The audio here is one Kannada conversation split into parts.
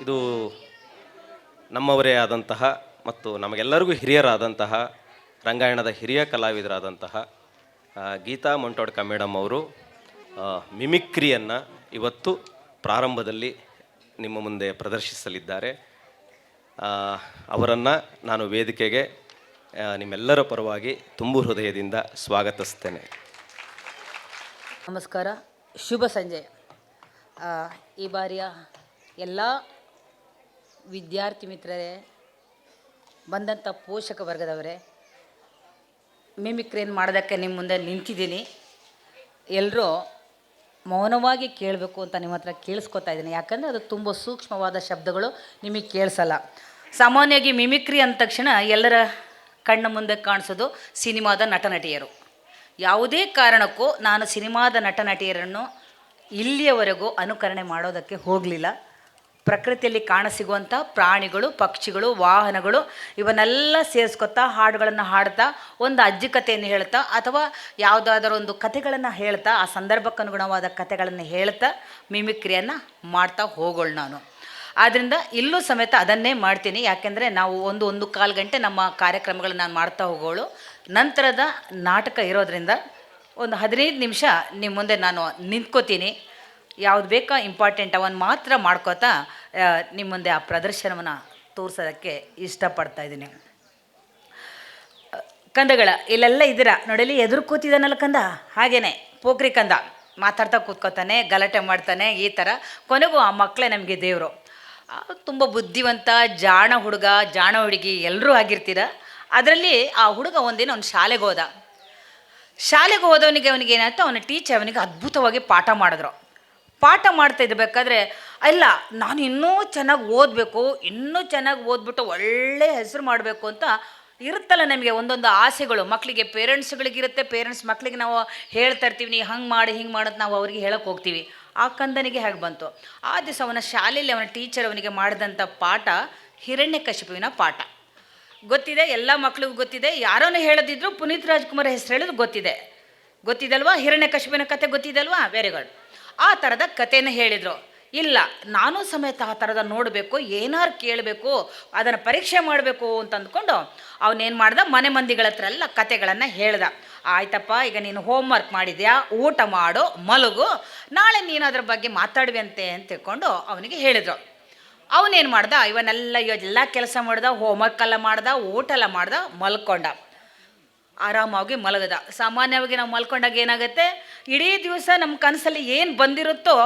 ಇದು ನಮ್ಮವರೇ ಆದಂತಹ ಮತ್ತು ನಮಗೆಲ್ಲರಿಗೂ ಹಿರಿಯರಾದಂತಹ ರಂಗಾಯಣದ ಹಿರಿಯ ಕಲಾವಿದರಾದಂತಹ ಗೀತಾ ಮೊಂಟೋಡ್ಕ ಮೇಡಮ್ ಅವರು ಮಿಮಿಕ್ರಿಯನ್ನು ಇವತ್ತು ಪ್ರಾರಂಭದಲ್ಲಿ ನಿಮ್ಮ ಮುಂದೆ ಪ್ರದರ್ಶಿಸಲಿದ್ದಾರೆ. ಅವರನ್ನು ನಾನು ವೇದಿಕೆಗೆ ನಿಮ್ಮೆಲ್ಲರ ಪರವಾಗಿ ತುಂಬು ಹೃದಯದಿಂದ ಸ್ವಾಗತಿಸ್ತೇನೆ. ನಮಸ್ಕಾರ, ಶುಭ ಸಂಜೆ. ಈ ಬಾರಿಯ ಎಲ್ಲ ವಿದ್ಯಾರ್ಥಿ ಮಿತ್ರರೇ, ಬಂದಂಥ ಪೋಷಕ ವರ್ಗದವರೇ ಮಿಮಿಕ್ರಿಯನ್ನು ಮಾಡೋದಕ್ಕೆ ನಿಮ್ಮ ಮುಂದೆ ನಿಂತಿದ್ದೀನಿ. ಎಲ್ಲರೂ ಮೌನವಾಗಿ ಕೇಳಬೇಕು ಅಂತ ನಿಮ್ಮ ಹತ್ರ ಕೇಳಿಸ್ಕೊತಾ ಇದ್ದೀನಿ. ಯಾಕಂದರೆ ಅದು ತುಂಬ ಸೂಕ್ಷ್ಮವಾದ ಶಬ್ದಗಳು ನಿಮಗೆ ಕೇಳಿಸಲ್ಲ. ಸಾಮಾನ್ಯವಾಗಿ ಮಿಮಿಕ್ರಿ ಅಂದ ತಕ್ಷಣ ಎಲ್ಲರ ಕಣ್ಣ ಮುಂದೆ ಕಾಣಿಸೋದು ಸಿನಿಮಾದ ನಟ ನಟಿಯರು ಯಾವುದೇ ಕಾರಣಕ್ಕೂ ನಾನು ಸಿನಿಮಾದ ನಟ ನಟಿಯರನ್ನು ಇಲ್ಲಿಯವರೆಗೂ ಅನುಕರಣೆ ಮಾಡೋದಕ್ಕೆ ಹೋಗಲಿಲ್ಲ. ಪ್ರಕೃತಿಯಲ್ಲಿ ಕಾಣಸಿಗುವಂಥ ಪ್ರಾಣಿಗಳು, ಪಕ್ಷಿಗಳು, ವಾಹನಗಳು, ಇವನ್ನೆಲ್ಲ ಸೇರಿಸ್ಕೊತಾ ಹಾಡುಗಳನ್ನು ಹಾಡ್ತಾ ಒಂದು ಅಜ್ಜಿ ಕಥೆಯನ್ನು ಹೇಳ್ತಾ ಅಥವಾ ಯಾವುದಾದ್ರೂ ಒಂದು ಕಥೆಗಳನ್ನು ಹೇಳ್ತಾ, ಆ ಸಂದರ್ಭಕ್ಕನುಗುಣವಾದ ಕಥೆಗಳನ್ನು ಹೇಳ್ತಾ ಮಿಮಿಕ್ರಿಯನ್ನು ಮಾಡ್ತಾ ಹೋಗೋಳು ನಾನು. ಆದ್ದರಿಂದ ಇಲ್ಲೂ ಸಮೇತ ಅದನ್ನೇ ಮಾಡ್ತೀನಿ. ಯಾಕೆಂದರೆ ನಾವು ಒಂದು ಒಂದು ಕಾಲು ಗಂಟೆ ನಮ್ಮ ಕಾರ್ಯಕ್ರಮಗಳನ್ನು ನಾನು ಮಾಡ್ತಾ ಹೋಗೋಳು. ನಂತರದ ನಾಟಕ ಇರೋದರಿಂದ ಒಂದು ಹದಿನೈದು ನಿಮಿಷ ನಿಮ್ಮ ಮುಂದೆ ನಾನು ನಿಂತ್ಕೋತೀನಿ. ಯಾವ್ದು ಬೇಕೋ ಇಂಪಾರ್ಟೆಂಟ್ ಅವನ್ ಮಾತ್ರ ಮಾಡ್ಕೋತಾ ನಿಮ್ಮ ಮುಂದೆ ಆ ಪ್ರದರ್ಶನವನ್ನು ತೋರಿಸೋದಕ್ಕೆ ಇಷ್ಟಪಡ್ತಾ ಇದ್ದೀನಿ. ಕಂದಗಳ, ಇಲ್ಲೆಲ್ಲ ಇದ್ದೀರಾ? ನೋಡಲಿ, ಎದುರು ಕೂತಿದ್ದಾನಲ್ಲ ಕಂದ? ಹಾಗೇನೆ, ಪೋಖ್ರಿ ಕಂದ. ಮಾತಾಡ್ತಾ ಕೂತ್ಕೋತಾನೆ, ಗಲಾಟೆ ಮಾಡ್ತಾನೆ, ಈ ಥರ ಕೊನೆಗೂ ಆ ಮಕ್ಕಳೇ ನಮಗೆ ದೇವರು. ತುಂಬ ಬುದ್ಧಿವಂತ, ಜಾಣ ಹುಡುಗ, ಜಾಣ ಹುಡುಗಿ ಎಲ್ಲರೂ ಆಗಿರ್ತೀರ? ಅದರಲ್ಲಿ ಆ ಹುಡುಗ ಒಂದಿನ ಅವ್ನು ಶಾಲೆಗೆ ಹೋದ. ಶಾಲೆಗೆ ಹೋದವನಿಗೆ ಅವನಿಗೆ ಏನಾಯ್ತು ಅವನ ಟೀಚರ್ ಅವನಿಗೆ ಅದ್ಭುತವಾಗಿ ಪಾಠ ಮಾಡಿದ್ರು. ಪಾಠ ಮಾಡ್ತಾ ಇರಬೇಕಾದ್ರೆ ಅಲ್ಲ, ನಾನು ಇನ್ನೂ ಚೆನ್ನಾಗಿ ಓದಬೇಕು, ಇನ್ನೂ ಚೆನ್ನಾಗಿ ಓದ್ಬಿಟ್ಟು ಒಳ್ಳೆ ಹೆಸರು ಮಾಡಬೇಕು ಅಂತ ಇರುತ್ತಲ್ಲ ನಮಗೆ ಒಂದೊಂದು ಆಸೆಗಳು. ಮಕ್ಕಳಿಗೆ ಪೇರೆಂಟ್ಸ್ಗಳಿಗಿರುತ್ತೆ ಪೇರೆಂಟ್ಸ್ ಮಕ್ಕಳಿಗೆ ನಾವು ಹೇಳ್ತಾ ಇರ್ತೀವಿ, ನೀ ಹಂಗೆ ಮಾಡಿ, ಹಿಂಗೆ ಮಾಡೋದು ನಾವು ಅವ್ರಿಗೆ ಹೇಳಕ್ಕೆ ಹೋಗ್ತೀವಿ. ಆ ಕಂದನಿಗೆ ಹೇಗೆ ಬಂತು? ಆ ದಿವಸ ಅವನ ಶಾಲೆಯಲ್ಲಿ ಅವನ ಟೀಚರ್ ಅವನಿಗೆ ಮಾಡಿದಂಥ ಪಾಠ ಹಿರಣ್ಯ ಕಶಿಪುವಿನ ಪಾಠ. ಗೊತ್ತಿದೆ, ಎಲ್ಲ ಮಕ್ಕಳಿಗೂ ಗೊತ್ತಿದೆ. ಯಾರೋನೇ ಹೇಳದಿದ್ರು ಪುನೀತ್ ರಾಜ್ಕುಮಾರ್ ಹೆಸರು ಹೇಳೋದು ಗೊತ್ತಿದೆ. ಗೊತ್ತಿದಲ್ವಾ? ಹಿರಣ್ಯಕಶಿಪಿನ ಕತೆ ಗೊತ್ತಿದಲ್ವಾ? ವೆರಿ ಗುಡ್ ಆ ಥರದ ಕಥೆನ ಹೇಳಿದರು. ಇಲ್ಲ, ನಾನು ಸಮೇತ ಆ ಥರದ ನೋಡಬೇಕು, ಏನಾರು ಕೇಳಬೇಕು, ಅದನ್ನು ಪರೀಕ್ಷೆ ಮಾಡಬೇಕು ಅಂತ ಅಂದ್ಕೊಂಡು ಅವನೇನು ಮಾಡ್ದ? ಮನೆ ಮಂದಿಗಳ ಹತ್ರ ಎಲ್ಲ ಕತೆಗಳನ್ನು ಹೇಳ್ದ. ಆಯ್ತಪ್ಪ, ಈಗ ನೀನು ಹೋಮ್ವರ್ಕ್ ಮಾಡಿದ್ಯಾ? ಊಟ ಮಾಡು, ಮಲಗು, ನಾಳೆ ನೀನು ಅದ್ರ ಬಗ್ಗೆ ಮಾತಾಡುವಂತೆ ಅಂತ ತಿಳ್ಕೊಂಡು ಅವನಿಗೆ ಹೇಳಿದರು. ಅವನೇನು ಮಾಡ್ದ? ಇವನ್ನೆಲ್ಲ ಎಲ್ಲ ಕೆಲಸ ಮಾಡ್ದ ಹೋಮ್ವರ್ಕ್ ಎಲ್ಲ ಮಾಡ್ದ, ಊಟ ಎಲ್ಲ ಮಾಡ್ದ, ಮಲ್ಕೊಂಡ. ಆರಾಮಾಗಿ ಮಲಗದ. ಸಾಮಾನ್ಯವಾಗಿ ನಾವು ಮಲ್ಕೊಂಡಾಗ ಏನಾಗುತ್ತೆ? ಇಡೀ ದಿವಸ ನಮ್ಮ ಕನಸಲ್ಲಿ ಏನು ಬಂದಿರುತ್ತೋ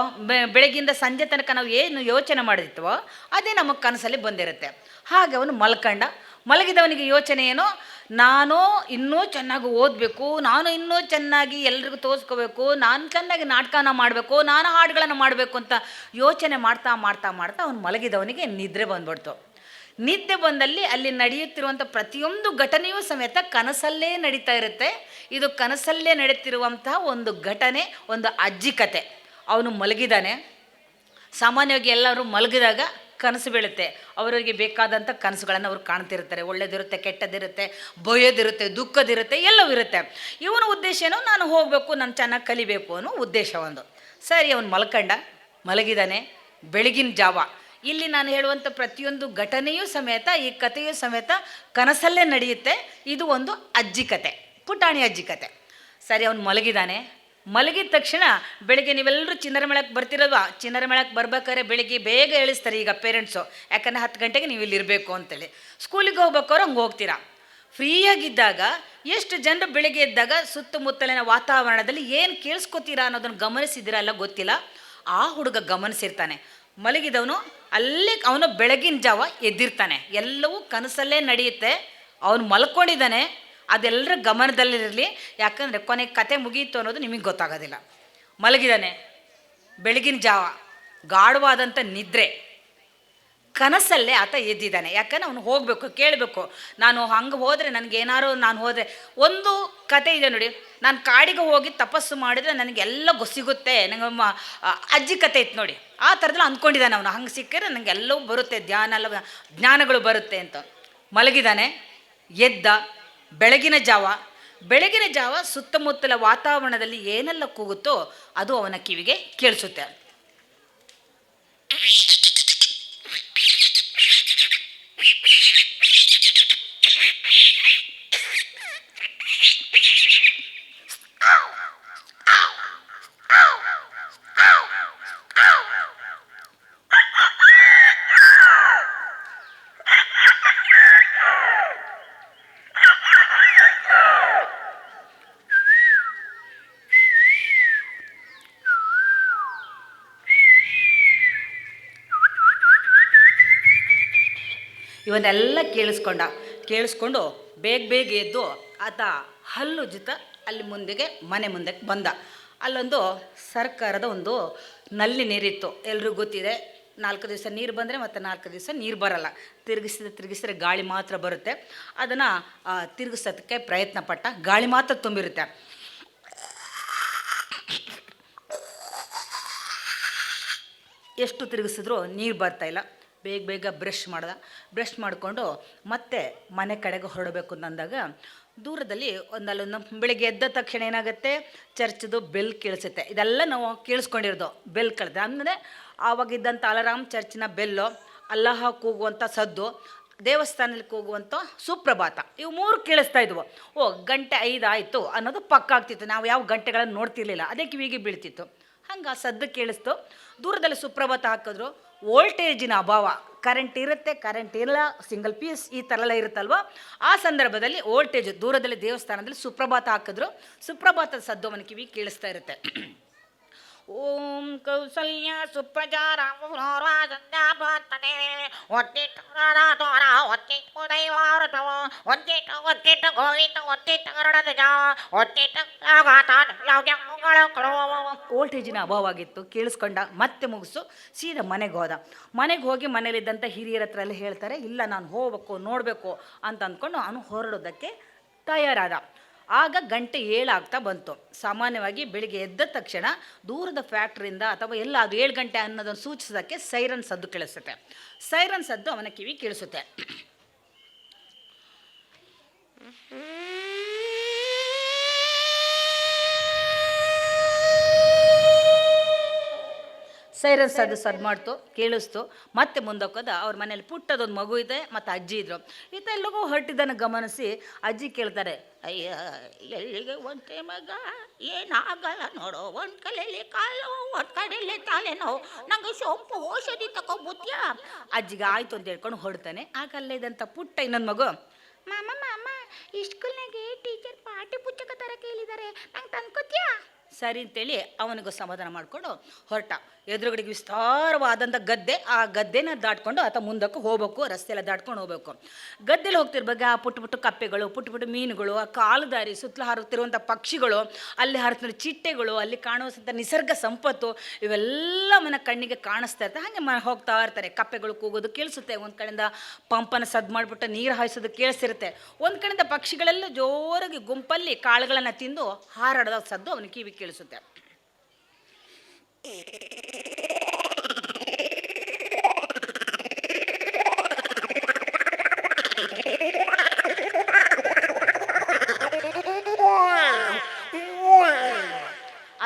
ಬೆಳಗಿಂದ ಸಂಜೆ ತನಕ ನಾವು ಏನು ಯೋಚನೆ ಮಾಡಿದ್ವೋ ಅದೇ ನಮ್ಮ ಕನಸಲ್ಲಿ ಬಂದಿರುತ್ತೆ. ಹಾಗೆ ಅವನು ಮಲ್ಕಂಡ. ಮಲಗಿದವನಿಗೆ ಯೋಚನೆ ಏನು? ನಾನು ಇನ್ನೂ ಚೆನ್ನಾಗಿ ಓದಬೇಕು, ನಾನು ಇನ್ನೂ ಚೆನ್ನಾಗಿ ಎಲ್ರಿಗೂ ತೋರಿಸ್ಕೋಬೇಕು, ನಾನು ಚೆನ್ನಾಗಿ ನಾಟಕನ ಮಾಡಬೇಕು, ನಾನು ಹಾಡುಗಳನ್ನು ಮಾಡಬೇಕು ಅಂತ ಯೋಚನೆ ಮಾಡ್ತಾ ಮಾಡ್ತಾ ಮಾಡ್ತಾ ಅವನು ಮಲಗಿದವನಿಗೆ ನಿದ್ರೆ ಬಂದ್ಬಿಡ್ತು. ನಿದ್ದೆ ಬಂದಲ್ಲಿ ಅಲ್ಲಿ ನಡೆಯುತ್ತಿರುವಂಥ ಪ್ರತಿಯೊಂದು ಘಟನೆಯೂ ಸಮೇತ ಕನಸಲ್ಲೇ ನಡೀತಾ ಇರುತ್ತೆ. ಇದು ಕನಸಲ್ಲೇ ನಡೀತಿರುವಂತಹ ಒಂದು ಘಟನೆ, ಒಂದು ಅಜ್ಜಿ ಕತೆ. ಅವನು ಮಲಗಿದಾನೆ. ಸಾಮಾನ್ಯವಾಗಿ ಎಲ್ಲರೂ ಮಲಗಿದಾಗ ಕನಸು ಬೀಳುತ್ತೆ. ಅವರಿಗೆ ಬೇಕಾದಂಥ ಕನಸುಗಳನ್ನು ಅವರು ಕಾಣ್ತಿರ್ತಾರೆ. ಒಳ್ಳೇದಿರುತ್ತೆ, ಕೆಟ್ಟದಿರುತ್ತೆ, ಭಯದಿರುತ್ತೆ, ದುಃಖದಿರುತ್ತೆ, ಎಲ್ಲವೂ ಇರುತ್ತೆ. ಇವನ ಉದ್ದೇಶ ಏನೋ? ನಾನು ಹೋಗಬೇಕು, ನಾನು ಚೆನ್ನಾಗಿ ಕಲಿಬೇಕು ಅನ್ನೋ ಉದ್ದೇಶ ಒಂದು. ಸರಿ, ಅವನು ಮಲ್ಕಂಡ. ಮಲಗಿದಾನೆ. ಬೆಳಗಿನ ಜಾವ. ಇಲ್ಲಿ ನಾನು ಹೇಳುವಂಥ ಪ್ರತಿಯೊಂದು ಘಟನೆಯೂ ಸಮೇತ, ಈ ಕಥೆಯೂ ಸಮೇತ ಕನಸಲ್ಲೇ ನಡೆಯುತ್ತೆ. ಇದು ಒಂದು ಅಜ್ಜಿ ಕತೆ, ಪುಟಾಣಿ ಅಜ್ಜಿ ಕತೆ. ಸರಿ, ಅವನು ಮಲಗಿದಾನೆ. ಮಲಗಿದ ತಕ್ಷಣ ಬೆಳಿಗ್ಗೆ ನೀವೆಲ್ಲರೂ ಚಿನ್ನರ ಮೇಳಕ್ಕೆ ಬರ್ತಿರಲ್ವಾ? ಚಿನ್ನರ ಮೇಳಕ್ಕೆ ಬರ್ಬೇಕಾದ್ರೆ ಬೆಳಿಗ್ಗೆ ಬೇಗ ಹೇಳಿಸ್ತಾರೆ ಈಗ ಪೇರೆಂಟ್ಸು. ಯಾಕಂದರೆ ಹತ್ತು ಗಂಟೆಗೆ ನೀವು ಇಲ್ಲಿ ಇರಬೇಕು ಅಂತೇಳಿ. ಸ್ಕೂಲಿಗೆ ಹೋಗ್ಬೇಕಾದ್ರೆ ಹಂಗೆ ಹೋಗ್ತೀರಾ? ಫ್ರೀಯಾಗಿದ್ದಾಗ, ಎಷ್ಟು ಜನರು ಬೆಳಿಗ್ಗೆ ಎದ್ದಾಗ ಸುತ್ತಮುತ್ತಲಿನ ವಾತಾವರಣದಲ್ಲಿ ಏನು ಕೇಳಿಸ್ಕೊತೀರಾ ಅನ್ನೋದನ್ನು ಗಮನಿಸಿದಿರಲ್ಲ ಗೊತ್ತಿಲ್ಲ. ಆ ಹುಡುಗ ಗಮನಿಸಿರ್ತಾನೆ ಮಲಗಿದವನು ಅಲ್ಲಿ ಅವನು ಬೆಳಗಿನ ಜಾವ ಎದ್ದಿರ್ತಾನೆ. ಎಲ್ಲವೂ ಕನಸಲ್ಲೇ ನಡೆಯುತ್ತೆ. ಅವನು ಮಲ್ಕೊಂಡಿದ್ದಾನೆ. ಅದೆಲ್ಲರ ಗಮನದಲ್ಲಿರಲಿ. ಯಾಕಂದರೆ ಕೊನೆಗೆ ಕತೆ ಮುಗಿಯಿತು ಅನ್ನೋದು ನಿಮಗೆ ಗೊತ್ತಾಗೋದಿಲ್ಲ. ಮಲಗಿದಾನೆ ಬೆಳಗಿನ ಜಾವ ಗಾಢವಾದಂಥ ನಿದ್ರೆ. ಕನಸಲ್ಲೇ ಆತ ಎದ್ದಿದ್ದಾನೆ. ಯಾಕಂದ್ರೆ ಅವನು ಹೋಗಬೇಕು, ಕೇಳಬೇಕು. ನಾನು ಹಂಗೆ ಹೋದರೆ ನನಗೆ ಏನಾರು ನಾನು ಹೋದರೆ ಒಂದು ಕತೆ ಇದೆ ನೋಡಿ. ನಾನು ಕಾಡಿಗೆ ಹೋಗಿ ತಪಸ್ಸು ಮಾಡಿದರೆ ನನಗೆಲ್ಲ ಸಿಗುತ್ತೆ ನಂಗೆ ಮ- ಅಜ್ಜಿ ಕತೆ ಇತ್ತು ನೋಡಿ. ಆ ಥರದಲ್ಲಿ ಅಂದ್ಕೊಂಡಿದ್ದಾನೆ ಅವನು. ಹಂಗೆ ಸಿಕ್ಕರೆ ನನಗೆ ಎಲ್ಲವೂ ಬರುತ್ತೆ. ಧ್ಯಾನ ಎಲ್ಲ ಜ್ಞಾನಗಳು ಬರುತ್ತೆ ಅಂತ. ಮಲಗಿದ್ದಾನೆ, ಎದ್ದ, ಬೆಳಗಿನ ಜಾವ. ಬೆಳಗಿನ ಜಾವ ಸುತ್ತಮುತ್ತಲ ವಾತಾವರಣದಲ್ಲಿ ಏನೆಲ್ಲ ಕೂಗುತ್ತೋ ಅದು ಅವನ ಕಿವಿಗೆ ಕೇಳಿಸುತ್ತೆ. ಇವನ್ನೆಲ್ಲ ಕೇಳಿಸ್ಕೊಂಡ. ಕೇಳಿಸ್ಕೊಂಡು ಬೇಗ ಬೇಗ ಎದ್ದು ಆತ ಹಲ್ಲು ಜಿತ ಅಲ್ಲಿ ಮುಂದೆಗೆ ಮನೆ ಮುಂದಕ್ಕೆ ಬಂದ. ಅಲ್ಲೊಂದು ಸರ್ಕಾರದ ಒಂದು ನಲ್ಲಿ ನೀರಿತ್ತು. ಎಲ್ರಿಗೂ ಗೊತ್ತಿದೆ, ನಾಲ್ಕು ದಿವಸ ನೀರು ಬಂದರೆ ಮತ್ತು ನಾಲ್ಕು ದಿವಸ ನೀರು ಬರಲ್ಲ. ತಿರುಗಿಸಿದ ತಿರುಗಿಸಿದ್ರೆ ಗಾಳಿ ಮಾತ್ರ ಬರುತ್ತೆ. ಅದನ್ನು ತಿರುಗಿಸೋದಕ್ಕೆ ಪ್ರಯತ್ನ ಪಟ್ಟ. ಗಾಳಿ ಮಾತ್ರ ತುಂಬಿರುತ್ತೆ. ಎಷ್ಟು ತಿರುಗಿಸಿದ್ರು ನೀರು ಬರ್ತಾ ಇಲ್ಲ. ಬೇಗ ಬೇಗ ಬ್ರಷ್ ಮಾಡ್ದ. ಬ್ರಷ್ ಮಾಡಿಕೊಂಡು ಮತ್ತೆ ಮನೆ ಕಡೆಗೆ ಹೊರಡಬೇಕು ಅಂದಾಗ ದೂರದಲ್ಲಿ ಒಂದಲ್ಲೊಂದು ಬೆಳಿಗ್ಗೆ ಎದ್ದ ತಕ್ಷಣ ಏನಾಗುತ್ತೆ? ಚರ್ಚ್ದು ಬೆಲ್ ಕೇಳಿಸುತ್ತೆ. ಇದೆಲ್ಲ ನಾವು ಕೇಳಿಸ್ಕೊಂಡಿರೋದು ಬೆಲ್ ಕಳೆದ. ಅಂದರೆ ಆವಾಗಿದ್ದಂಥ ಅಲರಾಮ್ ಚರ್ಚಿನ ಬೆಲ್ಲು ಅಲ್ಲಾಹ ಕೂಗುವಂಥ ಸದ್ದು ದೇವಸ್ಥಾನಕ್ಕೆ ಹೋಗುವಂಥ ಸುಪ್ರಭಾತ, ಇವು ಮೂರು ಕೇಳಿಸ್ತಾ ಇದ್ವು. ಓ, ಗಂಟೆ ಐದು ಆಯಿತು ಅನ್ನೋದು ಪಕ್ಕ ಆಗ್ತಿತ್ತು. ನಾವು ಯಾವ ಗಂಟೆಗಳನ್ನು ನೋಡ್ತಿರ್ಲಿಲ್ಲ. ಅದೇ ಕಿವಿಗೆ ಬೀಳ್ತಿತ್ತು. ಹಂಗೆ ಆ ಸದ್ದು ಕೇಳಿಸ್ತು. ದೂರದಲ್ಲಿ ಸುಪ್ರಭಾತ ಹಾಕಿದ್ರು. ವೋಲ್ಟೇಜಿನ ಅಭಾವ. ಕರೆಂಟ್ ಇರುತ್ತೆ ಕರೆಂಟ್ ಇಲ್ಲ ಸಿಂಗಲ್ ಪೀಸ್ ಈ ಥರ ಎಲ್ಲ ಇರುತ್ತಲ್ವ? ಆ ಸಂದರ್ಭದಲ್ಲಿ ವೋಲ್ಟೇಜ್ ದೂರದಲ್ಲಿ ದೇವಸ್ಥಾನದಲ್ಲಿ ಸುಪ್ರಭಾತ ಹಾಕಿದ್ರು. ಸುಪ್ರಭಾತದ ಸದ್ದು ಕಿವಿ ಕೇಳಿಸ್ತಾ ಇರುತ್ತೆ. ಓಂ ಕೌಸಲ್ಯ ಸುಪ್ರಜಾರ ಬರ್ತದೆ ಒತ್ತಿಟ್ಟು ರಾಧೋರ ಒತ್ತಿಟ್ಟು ದೈವಾರತವ ಒತ್ತಿಟ್ಟು ಒತ್ತಿಟ್ಟು ಗೋವಿಂದ ಒತ್ತಿಟ್ಟು ಗರುಡಧ್ವಜ ಒತ್ತಿಟ್ಟು ವೋಲ್ಟೇಜಿನ ಅಭಾವಾಗಿತ್ತು ಕೇಳಿಸ್ಕೊಂಡ, ಮತ್ತೆ ಮುಗಿಸು. ಸೀದಾ ಮನೆಗೆ ಹೋದ. ಮನೆಗೆ ಹೋಗಿ ಮನೇಲಿದ್ದಂಥ ಹಿರಿಯರ ಹತ್ರ ಎಲ್ಲ ಹೇಳ್ತಾರೆ, ಇಲ್ಲ, ನಾನು ಹೋಗ್ಬೇಕು, ನೋಡಬೇಕು ಅಂತ ಅಂದ್ಕೊಂಡು ಅವನು ಹೊರಡೋದಕ್ಕೆ ತಯಾರಾದ. ಆಗ ಗಂಟೆ ಏಳಾಗ್ತಾ ಬಂತು. ಸಾಮಾನ್ಯವಾಗಿ ಬೆಳಿಗ್ಗೆ ಎದ್ದ ತಕ್ಷಣ ದೂರದ ಫ್ಯಾಕ್ಟ್ರಿಯಿಂದ ಅಥವಾ ಎಲ್ಲ ಅದು ಏಳು ಗಂಟೆ ಅನ್ನೋದನ್ನು ಸೂಚಿಸೋದಕ್ಕೆ ಸೈರನ್ ಸದ್ದು ಕೇಳಿಸುತ್ತೆ. ಸೈರನ್ ಸದ್ದು ಅವನ ಕಿವಿ ಕೇಳಿಸುತ್ತೆ. ಸೈರನ್ ಸದ್ದು ಸದ್ದು ಮಾಡ್ತು ಕೇಳಿಸ್ತು. ಮತ್ತೆ ಮುಂದಕ್ಕೋದ ಅವ್ರ ಮನೇಲಿ ಪುಟ್ಟದೊಂದು ಮಗು ಇದೆ ಮತ್ತು ಅಜ್ಜಿ ಇದ್ರು. ಈತ ಎಲ್ಲಿಗೋ ಹೊರಟಿದ್ದನ್ನು ಗಮನಿಸಿ ಅಜ್ಜಿ ಕೇಳ್ತಾರೆ ಅಯ್ಯ ಎಲ್ಲಿಗೆ ಒಂದೇ ಮಗ? ಏನಾಗಲ್ಲ ನೋಡು ಒಂದು ಕಲೆಯಲ್ಲಿ ಕಾಲು ಒಂದು ಕಡೆಯಲ್ಲಿ ತಲೆ ನೋವು. ನಂಗೆ ಸೊಂಪು ಔಷಧಿ ತಗೊಬುತ್ಯಾ? ಅಜ್ಜಿಗೆ ಆಯ್ತು ಅಂತ ಹೇಳ್ಕೊಂಡು ಹೊಡ್ತಾನೆ ಆಗ ಅಲ್ಲೇ ಇದ್ದಂಥ ಪುಟ್ಟ ಇನ್ನೊಂದು ಮಗು. ಮಾಮ ಮಾಮ ಈ ಸ್ಕೂಲ್ನಾಗೆ ಟೀಚರ್ ಪಾಠ್ಯ ಪುಸ್ತಕ ತರ ಕೇಳಿದ್ದಾರೆ ನಂಗೆ ತಂದ್ಕೊತ್ಯಾ? ಸರಿ ಅಂತೇಳಿ ಅವನಿಗೂ ಸಮಾಧಾನ ಮಾಡಿಕೊಂಡು ಹೊರಟ. ಎದುರುಗಡೆಗೆ ವಿಸ್ತಾರವಾದಂಥ ಗದ್ದೆ, ಆ ಗದ್ದೆನ ದಾಟ್ಕೊಂಡು ಆತ ಮುಂದಕ್ಕೆ ಹೋಗ್ಬೇಕು ರಸ್ತೆ ಎಲ್ಲ ದಾಟ್ಕೊಂಡು ಹೋಗ್ಬೇಕು. ಗದ್ದೆಲಿ ಹೋಗ್ತಿರ್ಬೇಕು ಆ ಪುಟ್ಟ ಪುಟ್ಟ ಕಪ್ಪೆಗಳು, ಪುಟ್ಟ ಪುಟ್ಟ ಮೀನುಗಳು, ಆ ಕಾಲು ದಾರಿ ಸುತ್ತಲೂ ಹಾರುತ್ತಿರುವಂಥ ಪಕ್ಷಿಗಳು, ಅಲ್ಲಿ ಹಾರುತ್ತಿರೋ ಚಿಟ್ಟೆಗಳು, ಅಲ್ಲಿ ಕಾಣುವಂಥ ನಿಸರ್ಗ ಸಂಪತ್ತು ಇವೆಲ್ಲ ಮನ ಕಣ್ಣಿಗೆ ಕಾಣಿಸ್ತಾ ಇರ್ತವೆ ಹಾಗೆ ಮ ಹೋಗ್ತಾ ಇರ್ತಾರೆ. ಕಪ್ಪೆಗಳು ಕೂಗೋದು ಕೇಳಿಸುತ್ತೆ. ಒಂದು ಕಡೆಯಿಂದ ಪಂಪನ ಸದ್ದು ಮಾಡಿಬಿಟ್ಟು ನೀರು ಹಾಯಿಸೋದು ಕೇಳಿಸಿರುತ್ತೆ. ಒಂದು ಕಡೆಯಿಂದ ಪಕ್ಷಿಗಳೆಲ್ಲ ಜೋರಾಗಿ ಗುಂಪಲ್ಲಿ ಕಾಳುಗಳನ್ನು ತಿಂದು ಹಾರಾಡೋದಾಗ ಸದ್ದು ಅವನಿಗೆ ಕಿವಿ ಕೇಳಿಸುತ್ತೆ.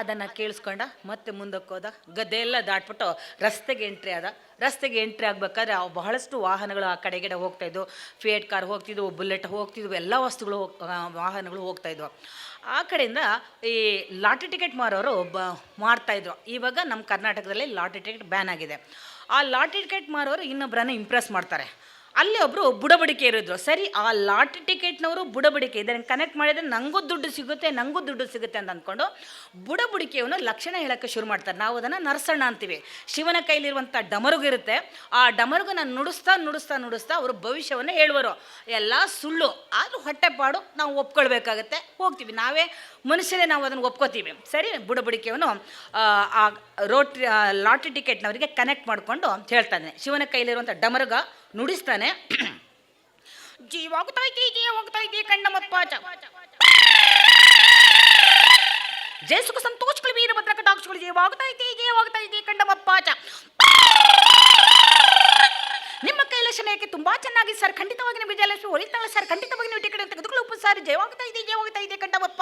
ಅದನ್ನು ಕೇಳಿಸ್ಕೊಂಡ ಮತ್ತೆ ಮುಂದಕ್ಕೆ ಹೋದ. ಗದ್ದೆಯೆಲ್ಲ ದಾಟ್ಬಿಟ್ಟು ರಸ್ತೆಗೆ ಎಂಟ್ರಿ ಆದ. ರಸ್ತೆಗೆ ಎಂಟ್ರಿ ಆಗ್ಬೇಕಾದ್ರೆ ಬಹಳಷ್ಟು ವಾಹನಗಳು ಆ ಕಡೆಗಡೆ ಹೋಗ್ತಾಯಿದ್ವು ಫಿಯೇಟ್ ಕಾರ್ ಹೋಗ್ತಿದ್ವು ಬುಲೆಟ್ ಹೋಗ್ತಿದ್ವು, ಎಲ್ಲ ವಸ್ತುಗಳು ವಾಹನಗಳು ಹೋಗ್ತಾಯಿದ್ವು ಆ ಕಡೆಯಿಂದ ಈ ಲಾಟ್ರಿ ಟಿಕೆಟ್ ಮಾರೋರು ಬ ಮಾರ್ತಾಯಿದ್ರು ಇವಾಗ ನಮ್ಮ ಕರ್ನಾಟಕದಲ್ಲಿ ಲಾಟ್ರಿ ಟಿಕೆಟ್ ಬ್ಯಾನ್ ಆಗಿದೆ. ಆ ಲಾಟ್ರಿ ಟಿಕೆಟ್ ಮಾರೋರು ಇನ್ನೊಬ್ಬರನ್ನ ಇಂಪ್ರೆಸ್ ಮಾಡ್ತಾರೆ. ಅಲ್ಲಿ ಒಬ್ಬರು ಬುಡಬಡಿಕೆ ಇರಿದ್ರು. ಸರಿ ಆ ಲಾಟ್ರಿ ಟಿಕೆಟ್ನವರು ಬುಡಬಡಿಕೆ ಇದನ್ನು ಕನೆಕ್ಟ್ ಮಾಡಿದರೆ ನನಗೂ ದುಡ್ಡು ಸಿಗುತ್ತೆ ನನಗೂ ದುಡ್ಡು ಸಿಗುತ್ತೆ ಅಂತ ಅಂದ್ಕೊಂಡು ಬುಡಬುಡಿಕೆಯವನು ಲಕ್ಷಣ ಹೇಳೋಕ್ಕೆ ಶುರು ಮಾಡ್ತಾರೆ. ನಾವು ಅದನ್ನು ನರಸಣ್ಣ ಅಂತೀವಿ. ಶಿವನ ಕೈಲಿರುವಂಥ ಡಮರುಗು ಇರುತ್ತೆ. ಆ ಡಮರುಗನ ನುಡಿಸ್ತಾ ನುಡಿಸ್ತಾ ನುಡಿಸ್ತಾ ಅವರು ಭವಿಷ್ಯವನ್ನು ಹೇಳುವರು. ಎಲ್ಲ ಸುಳ್ಳು ಆದರೂ ಹೊಟ್ಟೆಪಾಡು ನಾವು ಒಪ್ಕೊಳ್ಬೇಕಾಗತ್ತೆ. ಹೋಗ್ತೀವಿ. ನಾವೇ ಮನುಷ್ಯರೇ ನಾವು ಅದನ್ನು ಒಪ್ಕೋತೀವಿ. ಸರಿ ಬುಡಬುಡಿಕೆಯವನು ಆ, ರೋಟ್ರಿ ಲಾಟ್ರಿ ಟಿಕೆಟ್ನವರಿಗೆ ಕನೆಕ್ಟ್ ಮಾಡಿಕೊಂಡು ಹೇಳ್ತಾನೆ ಶಿವನ ಕೈಲಿರುವಂಥ ಡಮರುಗ ನುಡಿಸ್ತಾನೆ. ಜೀವ ಹೋಗ್ತಾ ಇದ್ದಿ ಜೀವ ಹೋಗ್ತಾ ಇದ್ದಿ ಕಣ್ಣ ಜಯ ಸುಖ ಸಂತೋಷಗಳು ವೀರಭದ್ರ ಕಟಾಕ್ಷಗಳು ಜೀವ ಹೋಗ್ತಾ ಕಂಡ ಜೀವ ಹೋಗ್ತಾ ಕೈಲಕ್ಷಣ ಏಕೆ ನಿಮ್ಮ ತುಂಬಾ ಚೆನ್ನಾಗಿ ಸರ್ ಖಂಡಿತವಾಗಿ ನಿಮ್ಮ ವಿಜಯಲಕ್ಷ್ಮಿ ಹೊಲಿತಾಳೆ ಸರ್ ಖಂಡಿತವಾಗಿ ನೀವು ಟಿಕೆಟ್ ತೆಗೆದುಕೊಳ್ಳಿ ಉಪ್ಪು ಸಾರಿ ಜಯವಾಗ್ತಾ ಇದೆ ಜಯವಾಗ್ತಾ ಇದೆ ಕಂಡಮಪ್ಪ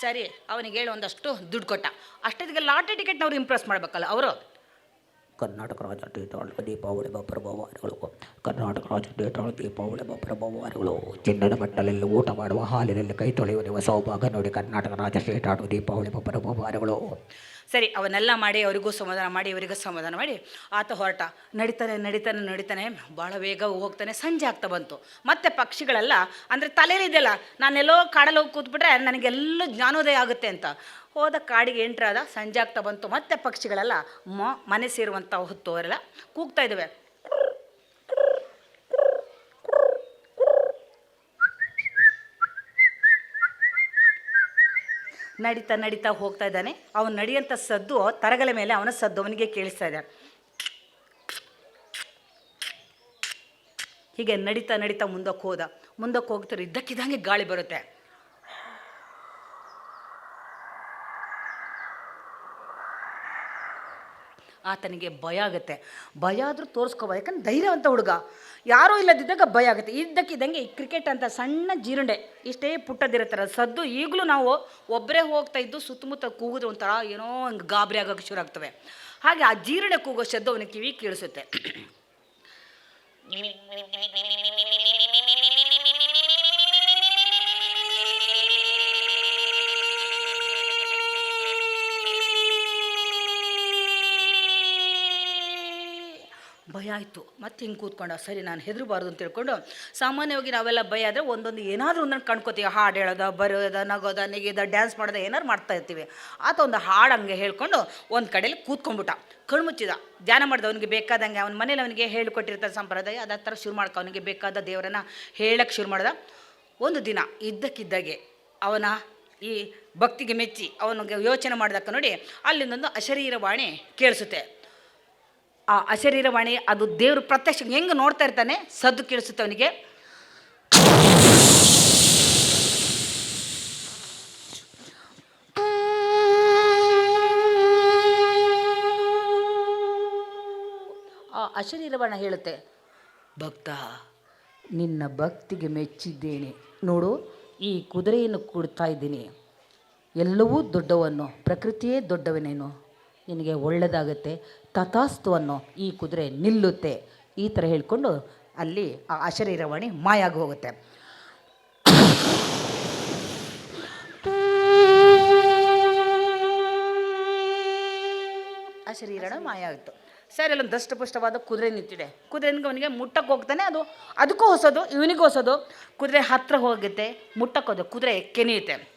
ಸರಿ ಅವನಿಗೆ ಹೇಳು ಒಂದಷ್ಟು ದುಡ್ಡು ಕೊಟ್ಟ. ಅಷ್ಟೊತ್ತಿಗೆ ಲಾಟ್ರಿ ಟಿಕೆಟ್ನವ್ರು ಇಂಪ್ರೆಸ್ ಮಾಡ್ಬೇಕಲ್ಲ ಅವರು? ಕರ್ನಾಟಕ ರಾಜ್ಯ ಡೇಟಾಳ ದೀಪಾವಳಿ ಪ್ರಭಾವಾರಿಗಳು ಕರ್ನಾಟಕ ರಾಜ್ಯ ಡೇಟಾಳ ದೀಪಾವಳಿ ಪ್ರಭಾವಾರಿಗಳು ಚಿನ್ನದ ಮಟ್ಟಲಲ್ಲಿ ಊಟ ಮಾಡುವ ಹಾಲಿನಲ್ಲಿ ಕೈ ತೊಳೆಯುವ ಸೌಭಾಗ್ಯ ನೋಡಿ ಕರ್ನಾಟಕ ರಾಜ್ಯ ಡೇಟಾಡು ದೀಪಾವಳಿ ಪ್ರಭಾವಾರಿಗಳು ಸರಿ, ಅವನ್ನೆಲ್ಲ ಮಾಡಿ, ಅವರಿಗೂ ಸಮಾಧಾನ ಮಾಡಿ ಇವರಿಗೂ ಸಮಾಧಾನ ಮಾಡಿ, ಆತ ಹೊರಟ. ನಡಿತಾನೆ ನಡಿತಾನೆ, ನಡೀತಾನೆ ಭಾಳ ಬೇಗ ಹೋಗ್ತಾನೆ, ಸಂಜೆ ಆಗ್ತಾ ಬಂತು. ಮತ್ತೆ ಪಕ್ಷಿಗಳೆಲ್ಲ, ಅಂದರೆ ತಲೆಯಲ್ಲಿದೆಯಲ್ಲ ನಾನೆಲ್ಲೋ ಕಾಡಲ್ಲಿ ಹೋಗಿ ಕೂತ್ಬಿಟ್ರೆ ನನಗೆಲ್ಲ ಜ್ಞಾನೋದಯ ಆಗುತ್ತೆ ಅಂತ. ಹೋದ ಕಾಡಿಗೆ ಎಂಟ್ರಾದ ಸಂಜೆ ಆಗ್ತಾ ಬಂತು. ಮತ್ತೆ ಪಕ್ಷಿಗಳೆಲ್ಲ ಮ, ಮನೆ ಸೇರುವಂಥ ಹೊತ್ತು ಅವರೆಲ್ಲ ಕೂಗ್ತಾ ಇದ್ದಾವೆ ನಡೀತಾ ನಡೀತಾ ಹೋಗ್ತಾ ಇದ್ದಾನೆ. ಅವನು ನಡಿಯಂಥ ಸದ್ದು ತರಗಲೆ ಮೇಲೆ ಅವನ ಸದ್ದು ಅವನಿಗೆ ಕೇಳಿಸ್ತಾ ಇದೆ. ಹೀಗೆ ನಡೀತಾ ನಡೀತಾ ಮುಂದಕ್ಕೆ ಹೋದ. ಮುಂದಕ್ಕೆ ಹೋಗ್ತಾರೆ ಇದ್ದಕ್ಕಿದ್ದಂಗೆ ಗಾಳಿ ಬರುತ್ತೆ. ಆತನಿಗೆ ಭಯ ಆಗುತ್ತೆ. ಭಯ ಆದರೂ ತೋರಿಸ್ಕೋಬೋದು, ಯಾಕಂದ್ರೆ ಧೈರ್ಯವಂತ ಹುಡುಗ. ಯಾರೂ ಇಲ್ಲದಿದ್ದಾಗ ಭಯ ಆಗುತ್ತೆ. ಇದ್ದಕ್ಕಿದ್ದಂಗೆ ಈ ಕ್ರಿಕೆಟ್ ಅಂತ ಸಣ್ಣ ಜೀರುಂಡೆ, ಇಷ್ಟೇ ಪುಟ್ಟದಿರುತ್ತಾರೆ. ಸದ್ದು ಈಗಲೂ ನಾವು ಒಬ್ಬರೇ ಹೋಗ್ತಾ ಇದ್ದು ಸುತ್ತಮುತ್ತ ಕೂಗಿದ್ರೆ ಒಂಥರ ಏನೋ ಹಂಗೆ ಗಾಬರಿ ಆಗೋಕ್ಕೆ ಶುರು ಆಗ್ತವೆ. ಹಾಗೆ ಆ ಜೀರುಂಡೆ ಕೂಗೋ ಶಬ್ದ ಅವನ ಕಿವಿ ಕೇಳಿಸುತ್ತೆ. ಭಯ ಆಯಿತು. ಮತ್ತೆ ಹಿಂಗೆ ಕೂತ್ಕೊಂಡ, ಸರಿ ನಾನು ಹೆದರಬಾರ್ದು ಅಂತ ತಿಳ್ಕೊಂಡು ಸಾಮಾನ್ಯವಾಗಿ ನಾವೆಲ್ಲ ಭಯ ಆದರೆ ಒಂದೊಂದು ಏನಾದರೂ ಒಂದನ್ನು ಕಣ್ಕೋತೀವಿ ಹಾಡು ಹೇಳೋದ, ಬರೋದ, ನಗೋದ, ನೆಗೆದ ಡ್ಯಾನ್ಸ್ ಮಾಡೋದ ಏನಾರು ಮಾಡ್ತಾ ಇರ್ತೀವಿ. ಆತ ಒಂದು ಹಾಡು ಹಂಗೆ ಹೇಳ್ಕೊಂಡು ಒಂದು ಕಡೆಯಲ್ಲಿ ಕೂತ್ಕೊಂಡ್ಬಿಟ್ಟ. ಕಣ್ಮುಚ್ಚಿದ ಧ್ಯಾನ ಮಾಡ್ದ ಅವನಿಗೆ ಬೇಕಾದಂಗೆ ಅವನ ಮನೇಲಿ ಅವನಿಗೆ ಹೇಳಿಕೊಟ್ಟಿರ್ತಾರೆ ಸಂಪ್ರದಾಯ, ಅದ ಥರ ಶುರು ಮಾಡ್ಕೊ ಅವನಿಗೆ ಬೇಕಾದ ದೇವರನ್ನ ಹೇಳಕ್ಕೆ ಶುರು ಮಾಡ್ದ. ಒಂದು ದಿನ ಇದ್ದಕ್ಕಿದ್ದಾಗೆ ಅವನ ಈ ಭಕ್ತಿಗೆ ಮೆಚ್ಚಿ, ಅವನಿಗೆ ಯೋಚನೆ ಮಾಡಿದಕ್ಕ ನೋಡಿ ಅಲ್ಲಿಂದೊಂದು ಅಶರೀರವಾಣಿ ಕೇಳಿಸುತ್ತೆ. ಆ ಅಶರೀರವಾಣಿ ಅದು ದೇವರು ಪ್ರತ್ಯಕ್ಷ ಹೆಂಗೆ ನೋಡ್ತಾ ಇರ್ತಾನೆ? ಸದ್ದು ಕೇಳಿಸುತ್ತೆ ಅವನಿಗೆ ಆ ಅಶರೀರವಾಣಿ ಹೇಳುತ್ತೆ, ಭಕ್ತ, ನಿನ್ನ ಭಕ್ತಿಗೆ ಮೆಚ್ಚಿದ್ದೇನೆ. ನೋಡು, ಈ ಕುದುರೆಯನ್ನು ಕೊಡ್ತಾ ಇದ್ದೀನಿ. ಎಲ್ಲವೂ ದೊಡ್ಡವನ್ನು ಪ್ರಕೃತಿಯೇ ದೊಡ್ಡವನೇನು. ನಿನಗೆ ಒಳ್ಳೆಯದಾಗುತ್ತೆ ತಥಾಸ್ತು ಅನ್ನೋ ಈ ಕುದುರೆ ನಿಲ್ಲುತ್ತೆ. ಈ ಥರ ಹೇಳಿಕೊಂಡು ಅಲ್ಲಿ ಆ ಅಶರೀರವಾಣಿ ಮಾಯಾಗಿ ಹೋಗುತ್ತೆ. ಆ ಶರೀರಣ ಮಾಯ ಆಯಿತು ಸರಿ, ಅಲ್ಲೊಂದು ದಷ್ಟಪುಷ್ಟವಾದ ಕುದುರೆ ನಿಂತಿದೆ. ಕುದುರೆನಿಗೆ ಅವನಿಗೆ ಮುಟ್ಟಕ್ಕೆ ಹೋಗ್ತಾನೆ, ಅದು ಅದಕ್ಕೂ ಹೊಸದು, ಇವನಿಗೂ ಹೊಸದು. ಕುದುರೆ ಹತ್ರ ಹೋಗುತ್ತೆ, ಮುಟ್ಟಕ್ಕೆ ಹೋದ ಕುದುರೆ ಕೆನೆಯುತ್ತೆ.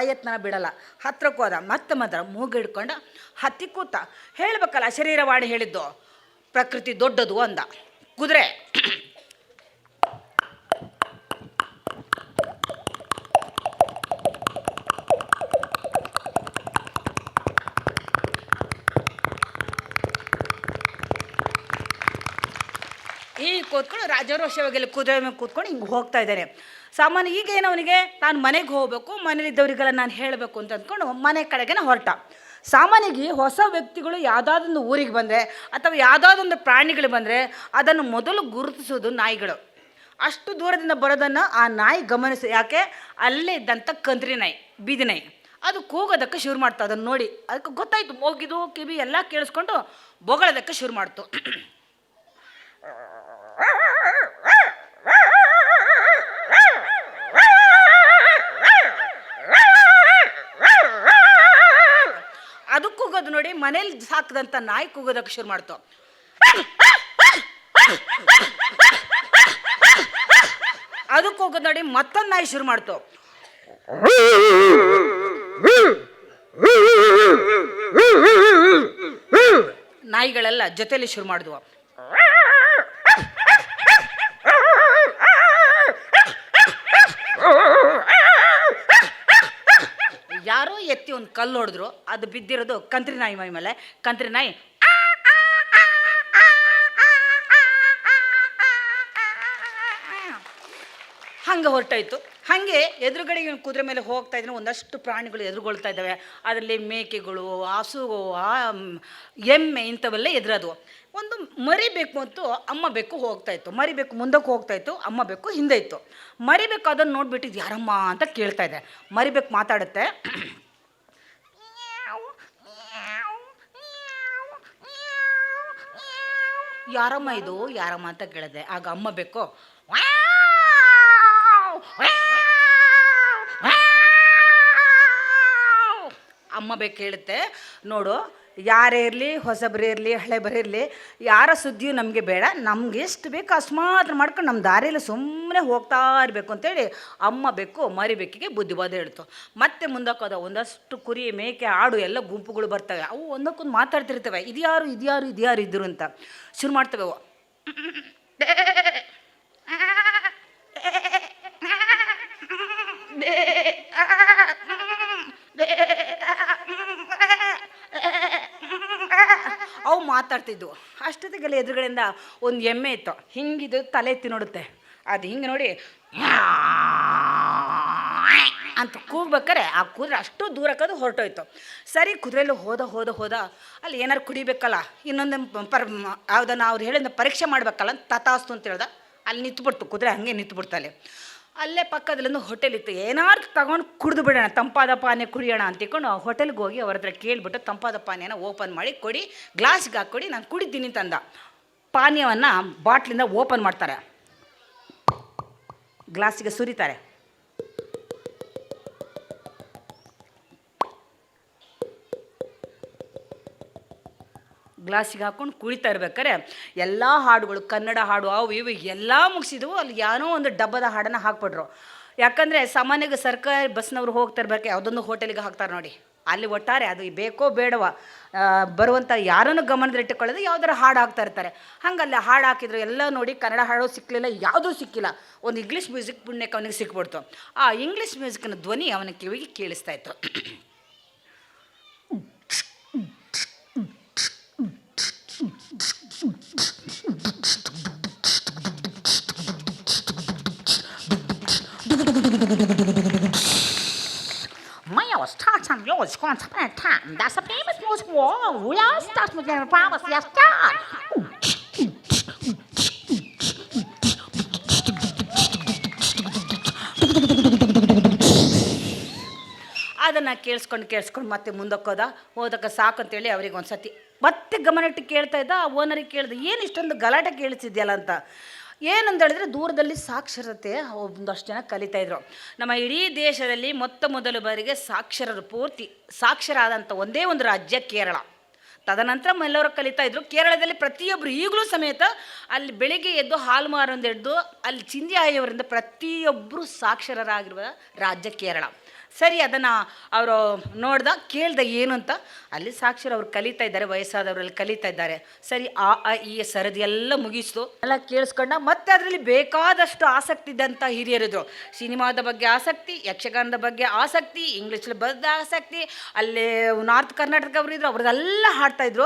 ಪ್ರಯತ್ನ ಬಿಡಲ್ಲ. ಹತ್ರಕ್ಕೆ ಹೋದ, ಮತ್ತೆ ಮಾತ್ರ ಮೂಗು ಹಿಡ್ಕೊಂಡು ಹತ್ತಿ ಕೂತ ಹೇಳ್ಬೇಕಲ್ಲ, ಶರೀರವಾಣಿ ಹೇಳಿದ್ದು. ಪ್ರಕೃತಿ ದೊಡ್ಡದು ಅಂದ. ಕುದುರೆ. ಕೂತ್ಕೊಂಡು ರಾಜರೋಷವಾಗಿ ಕುದುರೆ ಮೇಲೆ ಕೂತ್ಕೊಂಡು ಹಿಂಗೆ ಹೋಗ್ತಾ ಇದ್ದಾನೆ. ಸಾಮಾನ್ಯ ಈಗ ಏನು ಅವನಿಗೆ ನಾನು ಮನೆಗೆ ಹೋಗಬೇಕು, ಮನೇಲಿದ್ದವರಿಗೆಲ್ಲ ನಾನು ಹೇಳಬೇಕು ಅಂತ ಅಂದ್ಕೊಂಡು ಮನೆ ಕಡೆಗೆ ಹೊರಟ. ಸಾಮಾನ್ಯವಾಗಿ ಹೊಸ ವ್ಯಕ್ತಿಗಳು ಯಾವುದಾದೊಂದು ಊರಿಗೆ ಬಂದರೆ ಅಥವಾ ಯಾವುದಾದೊಂದು ಪ್ರಾಣಿಗಳು ಬಂದರೆ ಅದನ್ನು ಮೊದಲು ಗುರುತಿಸೋದು ನಾಯಿಗಳು. ಅಷ್ಟು ದೂರದಿಂದ ಬರೋದನ್ನು ಆ ನಾಯಿ ಗಮನಿಸಿ. ಯಾಕೆ? ಅಲ್ಲೇ ಇದ್ದಂಥ ಕಂದ್ರಿ ನಾಯಿ, ಬೀದಿ ನಾಯಿ. ಅದು ಕೂಗೋದಕ್ಕೆ ಶುರು ಮಾಡ್ತು ಅದನ್ನು ನೋಡಿ. ಅದಕ್ಕೆ ಗೊತ್ತಾಯ್ತು, ಹೋಗಿದ್ದು, ಕಿವಿ ಎಲ್ಲ ಕೇಳಿಸ್ಕೊಂಡು ಬೊಗಳೋದಕ್ಕೆ ಶುರು ಮಾಡ್ತು. ಅದು ಕೂಗೋದು ನೋಡಿ ಮನೇಲಿ ಸಾಕದಂತ ನಾಯಿ ಕೂಗೋದಕ್ಕೆ ಶುರು ಮಾಡ್ತು. ಅದಕ್ಕೆ ಕೂಗೋದು ನೋಡಿ ಮತ್ತೊಂದು ನಾಯಿ ಶುರು ಮಾಡ್ತು. ನಾಯಿಗಳೆಲ್ಲ ಜೊತೆಯಲ್ಲಿ ಶುರು ಮಾಡಿದ್ವು. ಯಾರೋ ಎತ್ತಿ ಒಂದು ಕಲ್ಲು ಹೊಡೆದ್ರು ಅದು ಬಿದ್ದಿರೋದು ಕಂತ್ರಿ ನಾಯಿ ಮೈ ಮೇಲೆ ಕಂತ್ರಿ ನಾಯಿ ಹಂಗೆ ಹೊರಟಾಯ್ತು ಹಾಗೆ ಎದುರುಗಡೆ ಇವನು ಕುದುರೆ ಮೇಲೆ ಹೋಗ್ತಾ ಇದ್ರೆ ಒಂದಷ್ಟು ಪ್ರಾಣಿಗಳು ಎದುರುಗೊಳ್ತಾ ಇದ್ದಾವೆ. ಅದರಲ್ಲಿ ಮೇಕೆಗಳು ಹಸು ಆ, ಮ್, ಎಮ್ಮೆ ಇಂಥವೆಲ್ಲ ಎದುರದು ಒಂದು ಮರಿಬೇಕು ಮತ್ತು ಅಮ್ಮ ಬೆಕ್ಕು ಹೋಗ್ತಾ ಇತ್ತು. ಮರಿಬೇಕು ಮುಂದಕ್ಕೆ ಹೋಗ್ತಾ ಇತ್ತು ಅಮ್ಮ ಬೇಕು ಹಿಂದೆ ಇತ್ತು. ಮರಿಬೇಕು ಅದನ್ನು ನೋಡ್ಬಿಟ್ಟು ಯಾರಮ್ಮ ಅಂತ ಕೇಳ್ತಾ ಇದೆ. ಮರಿಬೇಕು ಮಾತಾಡುತ್ತೆ. ಯಾರಮ್ಮ ಇದು? ಯಾರಮ್ಮ ಅಂತ ಕೇಳಿದೆ. ಆಗ ಅಮ್ಮ ಬೇಕು ಅಮ್ಮ ಬೇಕು ಹೇಳುತ್ತೆ. ನೋಡು ಯಾರೇ ಇರಲಿ ಹೊಸಬ್ರೇ ಇರಲಿ ಹಳೆ ಇರಲಿ ಯಾರ ಸುದ್ದಿಯೂ ನಮಗೆ ಬೇಡ. ನಮ್ಗೆ ಎಷ್ಟು ಬೇಕು ಅಷ್ಟು ಮಾತ್ರ ಮಾಡ್ಕೊಂಡು ನಮ್ಮ ದಾರಿಯಲ್ಲಿ ಸುಮ್ಮನೆ ಹೋಗ್ತಾ ಇರಬೇಕು ಅಂತೇಳಿ ಅಮ್ಮ ಬೇಕು ಮರಿ ಬೇಕಿಗೆ ಬುದ್ಧಿವಾದ ಹೇಳ್ತು. ಮತ್ತೆ ಮುಂದಕ್ಕೋದ ಒಂದಷ್ಟು ಕುರಿ ಮೇಕೆ ಆಡು ಎಲ್ಲ ಗುಂಪುಗಳು ಬರ್ತವೆ. ಅವು ಒಂದಕ್ಕೊಂದು ಮಾತಾಡ್ತಿರ್ತವೆ. ಇದ್ಯಾರು ಇದ್ಯಾರು ಇದ್ಯಾರು ಇದ್ರು ಅಂತ. ಶುರು ಮಾಡ್ತವೆ ಅವು. ಅವು ಮಾತಾಡ್ತಿದ್ವು. ಅಷ್ಟೊತ್ತಿಗೆಲ್ಲ ಎದುರುಗಡೆಯಿಂದ ಒಂದು ಎಮ್ಮೆ ಇತ್ತು. ಹಿಂಗಿದು ತಲೆ ಎತ್ತಿ ನೋಡುತ್ತೆ. ಅದು ಹಿಂಗೆ ನೋಡಿ ಅಂತ ಕೂಗ್ಬೇಕಾರೆ ಆ ಕುದುರೆ ಅಷ್ಟು ದೂರಕ್ಕದು ಹೊರಟೋಯ್ತು. ಸರಿ, ಕುದುರೆಯಲ್ಲಿ ಹೋದ ಹೋದ ಹೋದ ಅಲ್ಲಿ ಏನಾರು ಕುಡಿಬೇಕಲ್ಲ, ಇನ್ನೊಂದು ಪರ್, ಯಾವುದನ್ನು ಅವ್ರು ಹೇಳಿದ ಪರೀಕ್ಷೆ ಮಾಡಬೇಕಲ್ಲ ಅಂತ ತತಾಸ್ತು ಅಂತ ಹೇಳ್ದ. ಅಲ್ಲಿ ನಿಂತ್ಬಿಡ್ತು, ಕುದುರೆ ಹಂಗೆ ನಿಂತ್ಬಿಡ್ತು ಅಲ್ಲಿ. ಅಲ್ಲೇ ಪಕ್ಕದಲ್ಲೊಂದು ಹೋಟೆಲ್ ಇತ್ತು. ಏನಾರು ತಗೊಂಡು ಕುಡಿದು ಬಿಡೋಣ, ತಂಪಾದ ಪಾನೀಯ ಕುಡಿಯೋಣ ಅಂತ ಆ ಹೋಟೆಲ್ಗೆ ಹೋಗಿ ಅವ್ರ ಹತ್ರ ಕೇಳಿಬಿಟ್ಟು ತಂಪಾದ ಪಾನೀಯನ ಓಪನ್ ಮಾಡಿ ಕೊಡಿ ಗ್ಲಾಸ್ಗೆ ಹಾಕ್ಕೊಡಿ, ನಾನು ಕುಡಿತೀನಿ ತಂದ ಪಾನೀಯವನ್ನು ಬಾಟ್ಲಿಂದ ಓಪನ್ ಮಾಡ್ತಾರೆ. ಗ್ಲಾಸಿಗೆ ಸುರಿತಾರೆ. ಗ್ಲಾಸಿಗೆ ಹಾಕ್ಕೊಂಡು ಕುಳಿತಾ ಇರ್ಬೇಕಾರೆ, ಎಲ್ಲ ಹಾಡುಗಳು, ಕನ್ನಡ ಹಾಡು, ಅವು ಇವು ಎಲ್ಲ ಮುಗಿಸಿದವು, ಅಲ್ಲಿ ಏನೋ ಒಂದು ಡಬ್ಬದ ಹಾಡನ್ನು ಹಾಕ್ಬಿಟ್ರು. ಯಾಕಂದರೆ ಸಾಮಾನ್ಯವಾಗಿ ಸರ್ಕಾರಿ ಬಸ್ನವ್ರು ಹೋಗ್ತಾ ಇರ್ಬೇಕು ಯಾವುದೊಂದು ಹೋಟೆಲಿಗೆ ಹಾಕ್ತಾರೆ ನೋಡಿ. ಅಲ್ಲಿ ಒಟ್ಟಾರೆ ಅದು ಬೇಕೋ ಬೇಡವ ಬರುವಂಥ ಯಾರನ್ನು ಗಮನದಲ್ಲಿಟ್ಟುಕೊಳ್ಳೋದು ಯಾವ್ದಾರು ಹಾಡು ಹಾಕ್ತಾ ಇರ್ತಾರೆ. ಹಂಗಲ್ಲ, ಹಾಡು ಹಾಕಿದ್ರು ಎಲ್ಲ ನೋಡಿ ಕನ್ನಡ ಹಾಡು ಸಿಕ್ಕಲಿಲ್ಲ ಯಾವುದೂ ಸಿಕ್ಕಿಲ್ಲ. ಒಂದು ಇಂಗ್ಲೀಷ್ ಮ್ಯೂಸಿಕ್ ಪುಣ್ಯಕ್ಕೆ ಅವನಿಗೆ ಸಿಕ್ಬಿಡ್ತು. ಆ ಇಂಗ್ಲೀಷ್ ಮ್ಯೂಸಿಕ್ನ ಧ್ವನಿ ಅವನ ಕಿವಿಗೆ ಕೇಳಿಸ್ತಾ ಇತ್ತು. Maya talks and yours once upon a time. That's a famous most war. We all start with the promise, yes, start. ಅದನ್ನು ಕೇಳಿಸ್ಕೊಂಡು ಕೇಳಿಸ್ಕೊಂಡು ಮತ್ತೆ ಮುಂದಕ್ಕೋದ ಹೋದ ಹೋದಕ್ಕೆ ಸಾಕು ಅಂತೇಳಿ ಅವ್ರಿಗೆ ಒಂದು ಸತಿ ಮತ್ತೆ ಗಮನಟ್ಟು ಕೇಳ್ತಾ ಇದ್ದ, ಆ ಓನರಿಗೆ ಕೇಳಿದೆ, ಏನು ಇಷ್ಟೊಂದು ಗಲಾಟೆ ಕೇಳಿಸಿದ್ಯಲ್ಲ ಅಂತ? ಏನಂತ ಹೇಳಿದ್ರೆ ದೂರದಲ್ಲಿ ಸಾಕ್ಷರತೆ ಒಂದಷ್ಟು ಜನ ಕಲಿತಾ ಇದ್ರು. ನಮ್ಮ ಇಡೀ ದೇಶದಲ್ಲಿ ಮೊತ್ತ ಮೊದಲ ಬಾರಿಗೆ ಸಾಕ್ಷರರು ಪೂರ್ತಿ ಸಾಕ್ಷರ ಆದಂಥ ಒಂದೇ ಒಂದು ರಾಜ್ಯ ಕೇರಳ. ತದನಂತರ ಎಲ್ಲರೂ ಕಲಿತಾ ಇದ್ರು. ಕೇರಳದಲ್ಲಿ ಪ್ರತಿಯೊಬ್ಬರು ಈಗಲೂ ಸಮೇತ ಅಲ್ಲಿ ಬೆಳಿಗ್ಗೆ ಎದ್ದು ಹಾಲು ಮಾರೊಂದು ಹಿಡ್ದು ಅಲ್ಲಿ ಚಿಂದಿ ಆಯವರಿಂದ ಪ್ರತಿಯೊಬ್ಬರು ಸಾಕ್ಷರರಾಗಿರುವ ರಾಜ್ಯ ಕೇರಳ. ಸರಿ, ಅದನ್ನು ಅವರು ನೋಡ್ದ, ಕೇಳ್ದೆ ಏನು ಅಂತ, ಅಲ್ಲಿ ಸಾಕ್ಷರ ಅವ್ರು ಕಲಿತಾ ಇದ್ದಾರೆ, ವಯಸ್ಸಾದವರಲ್ಲಿ ಕಲಿತಾ ಇದ್ದಾರೆ. ಸರಿ, ಆ ಆ, ಈ ಸರದಿ ಎಲ್ಲ ಮುಗಿಸ್ತು ಎಲ್ಲ ಕೇಳಿಸ್ಕೊಂಡ ಮತ್ತೆ ಅದರಲ್ಲಿ ಬೇಕಾದಷ್ಟು ಆಸಕ್ತಿ ಇದ್ದಂಥ ಹಿರಿಯರಿದ್ರು. ಸಿನಿಮಾದ ಬಗ್ಗೆ ಆಸಕ್ತಿ, ಯಕ್ಷಗಾನದ ಬಗ್ಗೆ ಆಸಕ್ತಿ ಇಂಗ್ಲೀಷಲ್ಲಿ ಬದ್ದ ಆಸಕ್ತಿ, ಅಲ್ಲೇ ನಾರ್ತ್ ಕರ್ನಾಟಕದವರು ಇದ್ರು ಅವ್ರದ್ದೆಲ್ಲ ಹಾಡ್ತಾ ಇದ್ರು.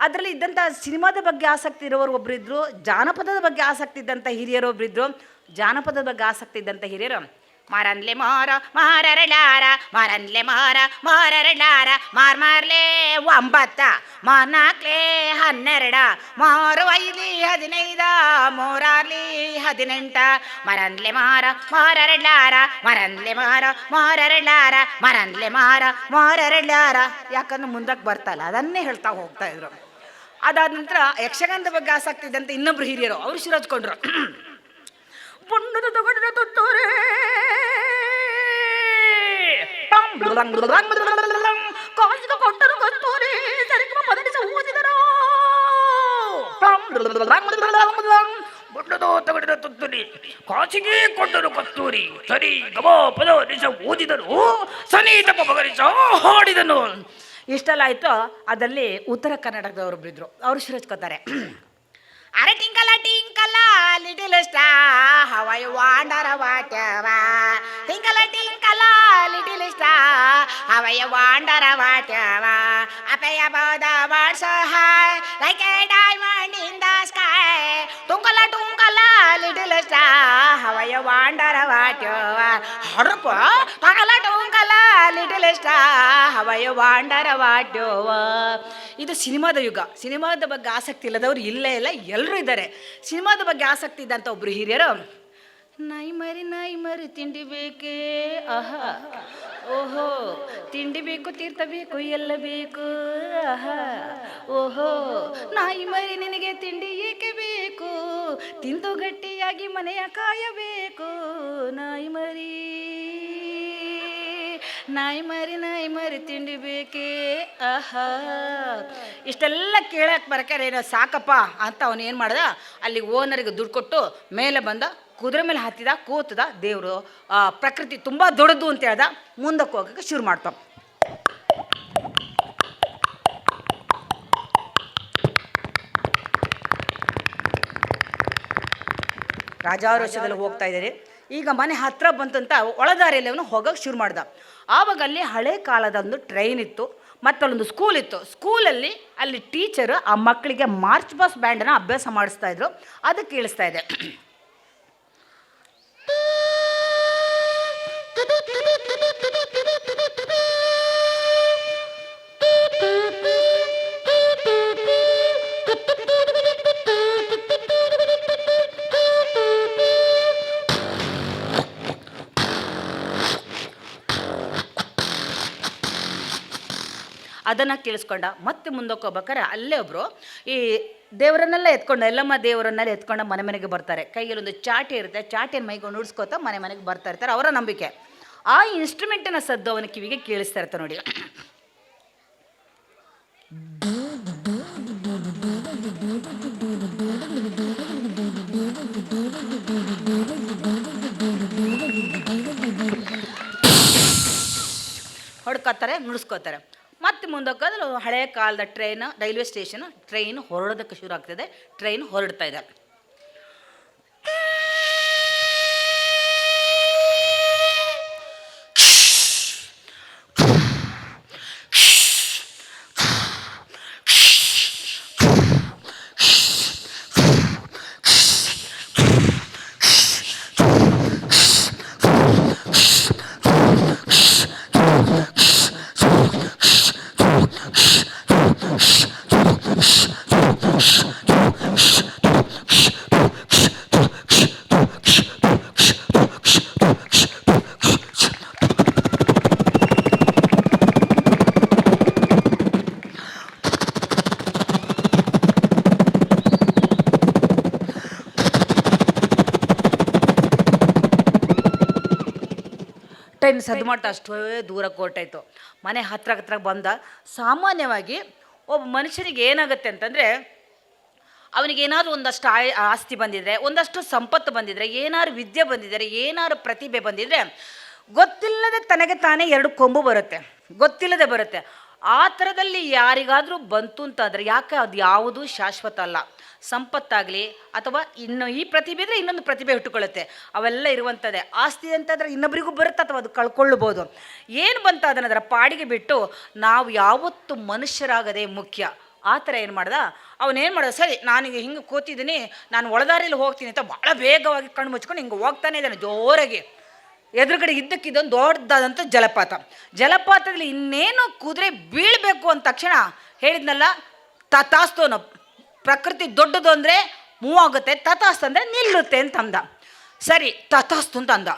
ಅದರಲ್ಲಿ ಇದ್ದಂಥ ಸಿನಿಮಾದ ಬಗ್ಗೆ ಆಸಕ್ತಿ ಇರೋರು ಒಬ್ಬರಿದ್ರು ಜಾನಪದದ ಬಗ್ಗೆ ಆಸಕ್ತಿ ಇದ್ದಂಥ ಒಬ್ಬರಿದ್ರು ಜಾನಪದದ ಬಗ್ಗೆ ಆಸಕ್ತಿ ಇದ್ದಂಥ ಹಿರಿಯರು ಮಾರನ್ಲೆ ಮಾರ, ಮಾರರಳಾರ ಮಾರನ್ಲೆ ಮಾರ, ಮಾರರಳಾರ ಮಾರ್ ಮಾರ್ಲೆ ಒಂಬತ್ತ, ಮಾರ್ನಾಕ್ಲೇ ಹನ್ನೆರಡ ಮಾರು ಐಲಿ ಹದಿನೈದ, ಮೂರಾರ್ಲಿ ಹದಿನೆಂಟ ಮರನ್ಲೆ ಮಾರ, ಮಾರರಳಾರ ಮರನ್ಲೆ ಮಾರ, ಮಾರರಳಾರ ಮರನ್ಲೆ ಮಾರ, ಮಾರರಳಾರ. ಯಾಕಂದ್ರೆ ಮುಂದಕ್ಕೆ ಬರ್ತಲ್ಲ, ಅದನ್ನೇ ಹೇಳ್ತಾ ಹೋಗ್ತಾ ಇದ್ರು. ಅದಾದ ನಂತರ ಯಕ್ಷಗಾನದ ಬಗ್ಗೆ ಆಸಕ್ತಿ ಇದ್ದಂತೆ ಇನ್ನೊಬ್ರು ಹಿರಿಯರು, ಅವರು ಶುರು ಹಚ್ಕೊಂಡ್ರು ಪುಂಡದ ತಗೊಂಡಿನ ತುತ್ತೂರೇ. ಕಾಸಿಗ ಕೊಟ್ಟರು ಕತ್ತೂರಿ ಸರಿಗಮ ಪದನಿಸ ಊದಿದರು ಬಣ್ಣದ ತಗಡಿನ ತುತ್ತೂರಿ. ಕಾಚಿಗೆ ಕೊಂಡರು ಕತ್ತೂರಿ ಸರಿ ಗಮ ಪದ ನಿಜ ಓದಿದರು ಸನೀತ ಪಗರಿಸ ಹಾಡಿದನು. ಇಷ್ಟೆಲ್ಲ ಆಯಿತು. ಅದರಲ್ಲಿ ಉತ್ತರ ಕರ್ನಾಟಕದವರು ಇದ್ರು. ಅವರು ಶಿರಚ್ಕೋತಾರೆ ಅರೆ ಟಿಂಕಲ ಟಿಂಕಲ star wonder what you are up above the world so high like a diamond in the sky twinkle twinkle little star how I wonder what you are ಹರಪ, ಪಗಲ twinkle little star how I wonder what you are ಇದು ಸಿನಿಮಾದ ಯುಗ. ಸಿನಿಮಾದ ಬಗ್ಗೆ ಆಸಕ್ತಿ ಇಲ್ಲದವ್ರು ಇಲ್ಲೇ ಇಲ್ಲ ಎಲ್ಲರೂ ಇದ್ದಾರೆ. ಸಿನಿಮಾದ ಬಗ್ಗೆ ಆಸಕ್ತಿ ಇದ್ದಂಥ ಒಬ್ಬರು ಹಿರಿಯರು ನಾಯಿ ಮರಿ ನಾಯಿ ಮರಿ ತಿಂಡಿ ಬೇಕೇ? ಆಹಾ. ಓಹೋ, ತಿಂಡಿ ಬೇಕು, ತೀರ್ಥ ಬೇಕು, ಎಲ್ಲ ಬೇಕು. ಆಹಾ. ಓಹೋ, ನಾಯಿ ಮರಿ ನಿನಗೆ ತಿಂಡಿ ಏಕೆ ಬೇಕು? ತಿಂದು ಗಟ್ಟಿಯಾಗಿ ಮನೆಯ ಕಾಯಬೇಕು ನಾಯಿ ಮರಿ ನಾಯಿ ಮರಿ ನಾಯಿ ಮರಿ ತಿಂಡಿ ಬೇಕೇ? ಆಹಾ. ಇಷ್ಟೆಲ್ಲ ಕೇಳಕ್ಕೆ ಬರಕಾರೇನೋ ಸಾಕಪ್ಪ ಅಂತ ಅವನೇನು ಮಾಡ್ದ? ಅಲ್ಲಿ ಓನರಿಗೆ ದುಡ್ಡು ಕೊಟ್ಟು ಮೇಲೆ ಬಂದ ಕುದುರೆ ಮೇಲೆ ಹತ್ತಿದ, ಕೂತದ, ದೇವರು ಪ್ರಕೃತಿ ತುಂಬ ದೊಡ್ಡದು ಅಂತ ಹೇಳ್ದ, ಮುಂದಕ್ಕೆ ಹೋಗಕ್ಕೆ ಶುರು ಮಾಡ್ತಾವ. ರಾಜಾರೋಷದಲ್ಲಿ ಹೋಗ್ತಾ ಇದ್ದಾರೆ. ಈಗ ಮನೆ ಹತ್ತಿರ ಬಂತಂತ ಒಳದಾರಿಯಲ್ಲಿ ಅವನು ಹೋಗೋಕೆ ಶುರು ಮಾಡ್ದ. ಆವಾಗ ಅಲ್ಲಿ ಹಳೆ ಕಾಲದ ಒಂದು ಟ್ರೈನ್ ಇತ್ತು, ಮತ್ತು ಅಲ್ಲೊಂದು ಸ್ಕೂಲ್ ಇತ್ತು. ಸ್ಕೂಲಲ್ಲಿ ಅಲ್ಲಿ ಟೀಚರ್ ಆ ಮಕ್ಕಳಿಗೆ ಮಾರ್ಚ್ ಬಾಸ್ ಬ್ಯಾಂಡನ್ನು ಅಭ್ಯಾಸ ಮಾಡಿಸ್ತಾ ಇದ್ರು. ಅದು ಕೇಳಿಸ್ತಾ ಇದೆ. ಅದನ್ನು ಕೇಳಿಸ್ಕೊಂಡ. ಮತ್ತೆ ಮುಂದಕ್ಕೆ ಹೋಗ್ಬೇಕಾರೆ ಅಲ್ಲೇ ಒಬ್ಬರು ಈ ದೇವರನ್ನೆಲ್ಲ ಎತ್ಕೊಂಡು, ಎಲ್ಲಮ್ಮ ದೇವರನ್ನೆಲ್ಲ ಎತ್ಕೊಂಡು ಮನೆ ಮನೆಗೆ ಬರ್ತಾರೆ. ಕೈಯಲ್ಲಿ ಒಂದು ಚಾಟಿ ಇರುತ್ತೆ. ಚಾಟೆನ ಮೈಗೊಂಡು ಉಡ್ಸ್ಕೊತಾ ಮನೆ ಮನೆಗೆ ಬರ್ತಾ ಇರ್ತಾರೆ. ಅವರ ನಂಬಿಕೆ. ಆ ಇನ್ಸ್ಟ್ರೂಮೆಂಟನ್ನು ಸದ್ದು ಅವನ ಕಿವಿಗೆ ಕೇಳಿಸ್ತಾ ಇರ್ತಾರೆ ನೋಡಿ. ಹೊಡ್ಕೋತಾರೆ, ನುಡಿಸ್ಕೋತಾರೆ. ಮತ್ತೆ ಮುಂದೋಗೋದ್ರೆ ಹಳೆಯ ಕಾಲದ ಟ್ರೈನ್ ರೈಲ್ವೆ ಸ್ಟೇಷನ್ ಟ್ರೈನ್ ಹೊರಡೋದಕ್ಕೆ ಶುರು ಆಗ್ತದೆ. ಟ್ರೈನ್ ಹೊರಡ್ತಾ ಇದೆ. ಟ್ರೈನ್ ಸದ್ದು ಮಾಡ್ತಾ ಅಷ್ಟೇ ದೂರ ಹೊರಟಾಯ್ತು ಮನೆ ಹತ್ರ ಹತ್ರ ಬಂದ ಸಾಮಾನ್ಯವಾಗಿ ಒಬ್ಬ ಮನುಷ್ಯನಿಗೆ ಏನಾಗುತ್ತೆ ಅಂತಂದರೆ ಅವನಿಗೆ ಏನಾದರೂ ಒಂದಷ್ಟು ಆಯ್ ಆಸ್ತಿ ಬಂದಿದ್ರೆ ಒಂದಷ್ಟು ಸಂಪತ್ತು ಬಂದಿದ್ರೆ ಏನಾದ್ರು ವಿದ್ಯೆ ಬಂದಿದ್ದರೆ ಏನಾದ್ರು ಪ್ರತಿಭೆ ಬಂದಿದ್ರೆ ಗೊತ್ತಿಲ್ಲದೆ ತನಗೆ ತಾನೇ ಎರಡು ಕೊಂಬು ಬರುತ್ತೆ. ಗೊತ್ತಿಲ್ಲದೆ ಬರುತ್ತೆ. ಆ ಥರದಲ್ಲಿ ಯಾರಿಗಾದರೂ ಬಂತು ಅಂತಂದರೆ ಯಾಕೆ ಅದು ಯಾವುದೂ ಶಾಶ್ವತ ಅಲ್ಲ? ಸಂಪತ್ತಾಗಲಿ ಅಥವಾ ಇನ್ನು ಈ ಪ್ರತಿಭೆ ಇದ್ರೆ ಇನ್ನೊಂದು ಪ್ರತಿಭೆ ಹುಟ್ಟುಕೊಳ್ಳುತ್ತೆ. ಅವೆಲ್ಲ ಇರುವಂಥದ್ದೇ. ಆಸ್ತಿ ಅಂತಂದ್ರೆ ಇನ್ನೊಬ್ಬರಿಗೂ ಬರುತ್ತೆ ಅಥವಾ ಅದು ಕಳ್ಕೊಳ್ಳಬಹುದು. ಏನು ಬಂತ ಅದನ್ನು ಅದರ ಪಾಡಿಗೆ ಬಿಟ್ಟು ನಾವು ಯಾವತ್ತು ಮನುಷ್ಯರಾಗದೆ ಮುಖ್ಯ. ಆ ಥರ ಏನು ಮಾಡ್ದ? ಅವನೇನು ಮಾಡ್ದ? ಸರಿ ನಾನೀಗ ಹಿಂಗೆ ಕೂತಿದ್ದೀನಿ, ನಾನು ಒಳದಾರಿಯಲ್ಲಿ ಹೋಗ್ತೀನಿ ಅಂತ ಭಾಳ ವೇಗವಾಗಿ ಕಣ್ಣು ಮುಚ್ಕೊಂಡು ಹಿಂಗೆ ಹೋಗ್ತಾನೆ ಇದ್ದಾನೆ, ಜೋರಾಗಿ. ಎದುರುಗಡೆ ಇದ್ದಕ್ಕಿದ್ದೊಂದು ದೊಡ್ಡದಾದಂಥ ಜಲಪಾತ. ಜಲಪಾತದಲ್ಲಿ ಇನ್ನೇನು ಕುದುರೆ ಬೀಳಬೇಕು ಅಂದ ತಕ್ಷಣ ಹೇಳಿದ್ನಲ್ಲ ತತಾಸ್ತೋನು ಪ್ರಕೃತಿ ದೊಡ್ಡದು ಅಂದರೆ ಮೂವ್ ಆಗುತ್ತೆ ತಥಾಸ್ತು ಅಂದರೆ ನಿಲ್ಲುತ್ತೆ ಅಂತ ಅಂದ. ಸರಿ, ತಥಾಸ್ತು ಅಂತ ಅಂದ.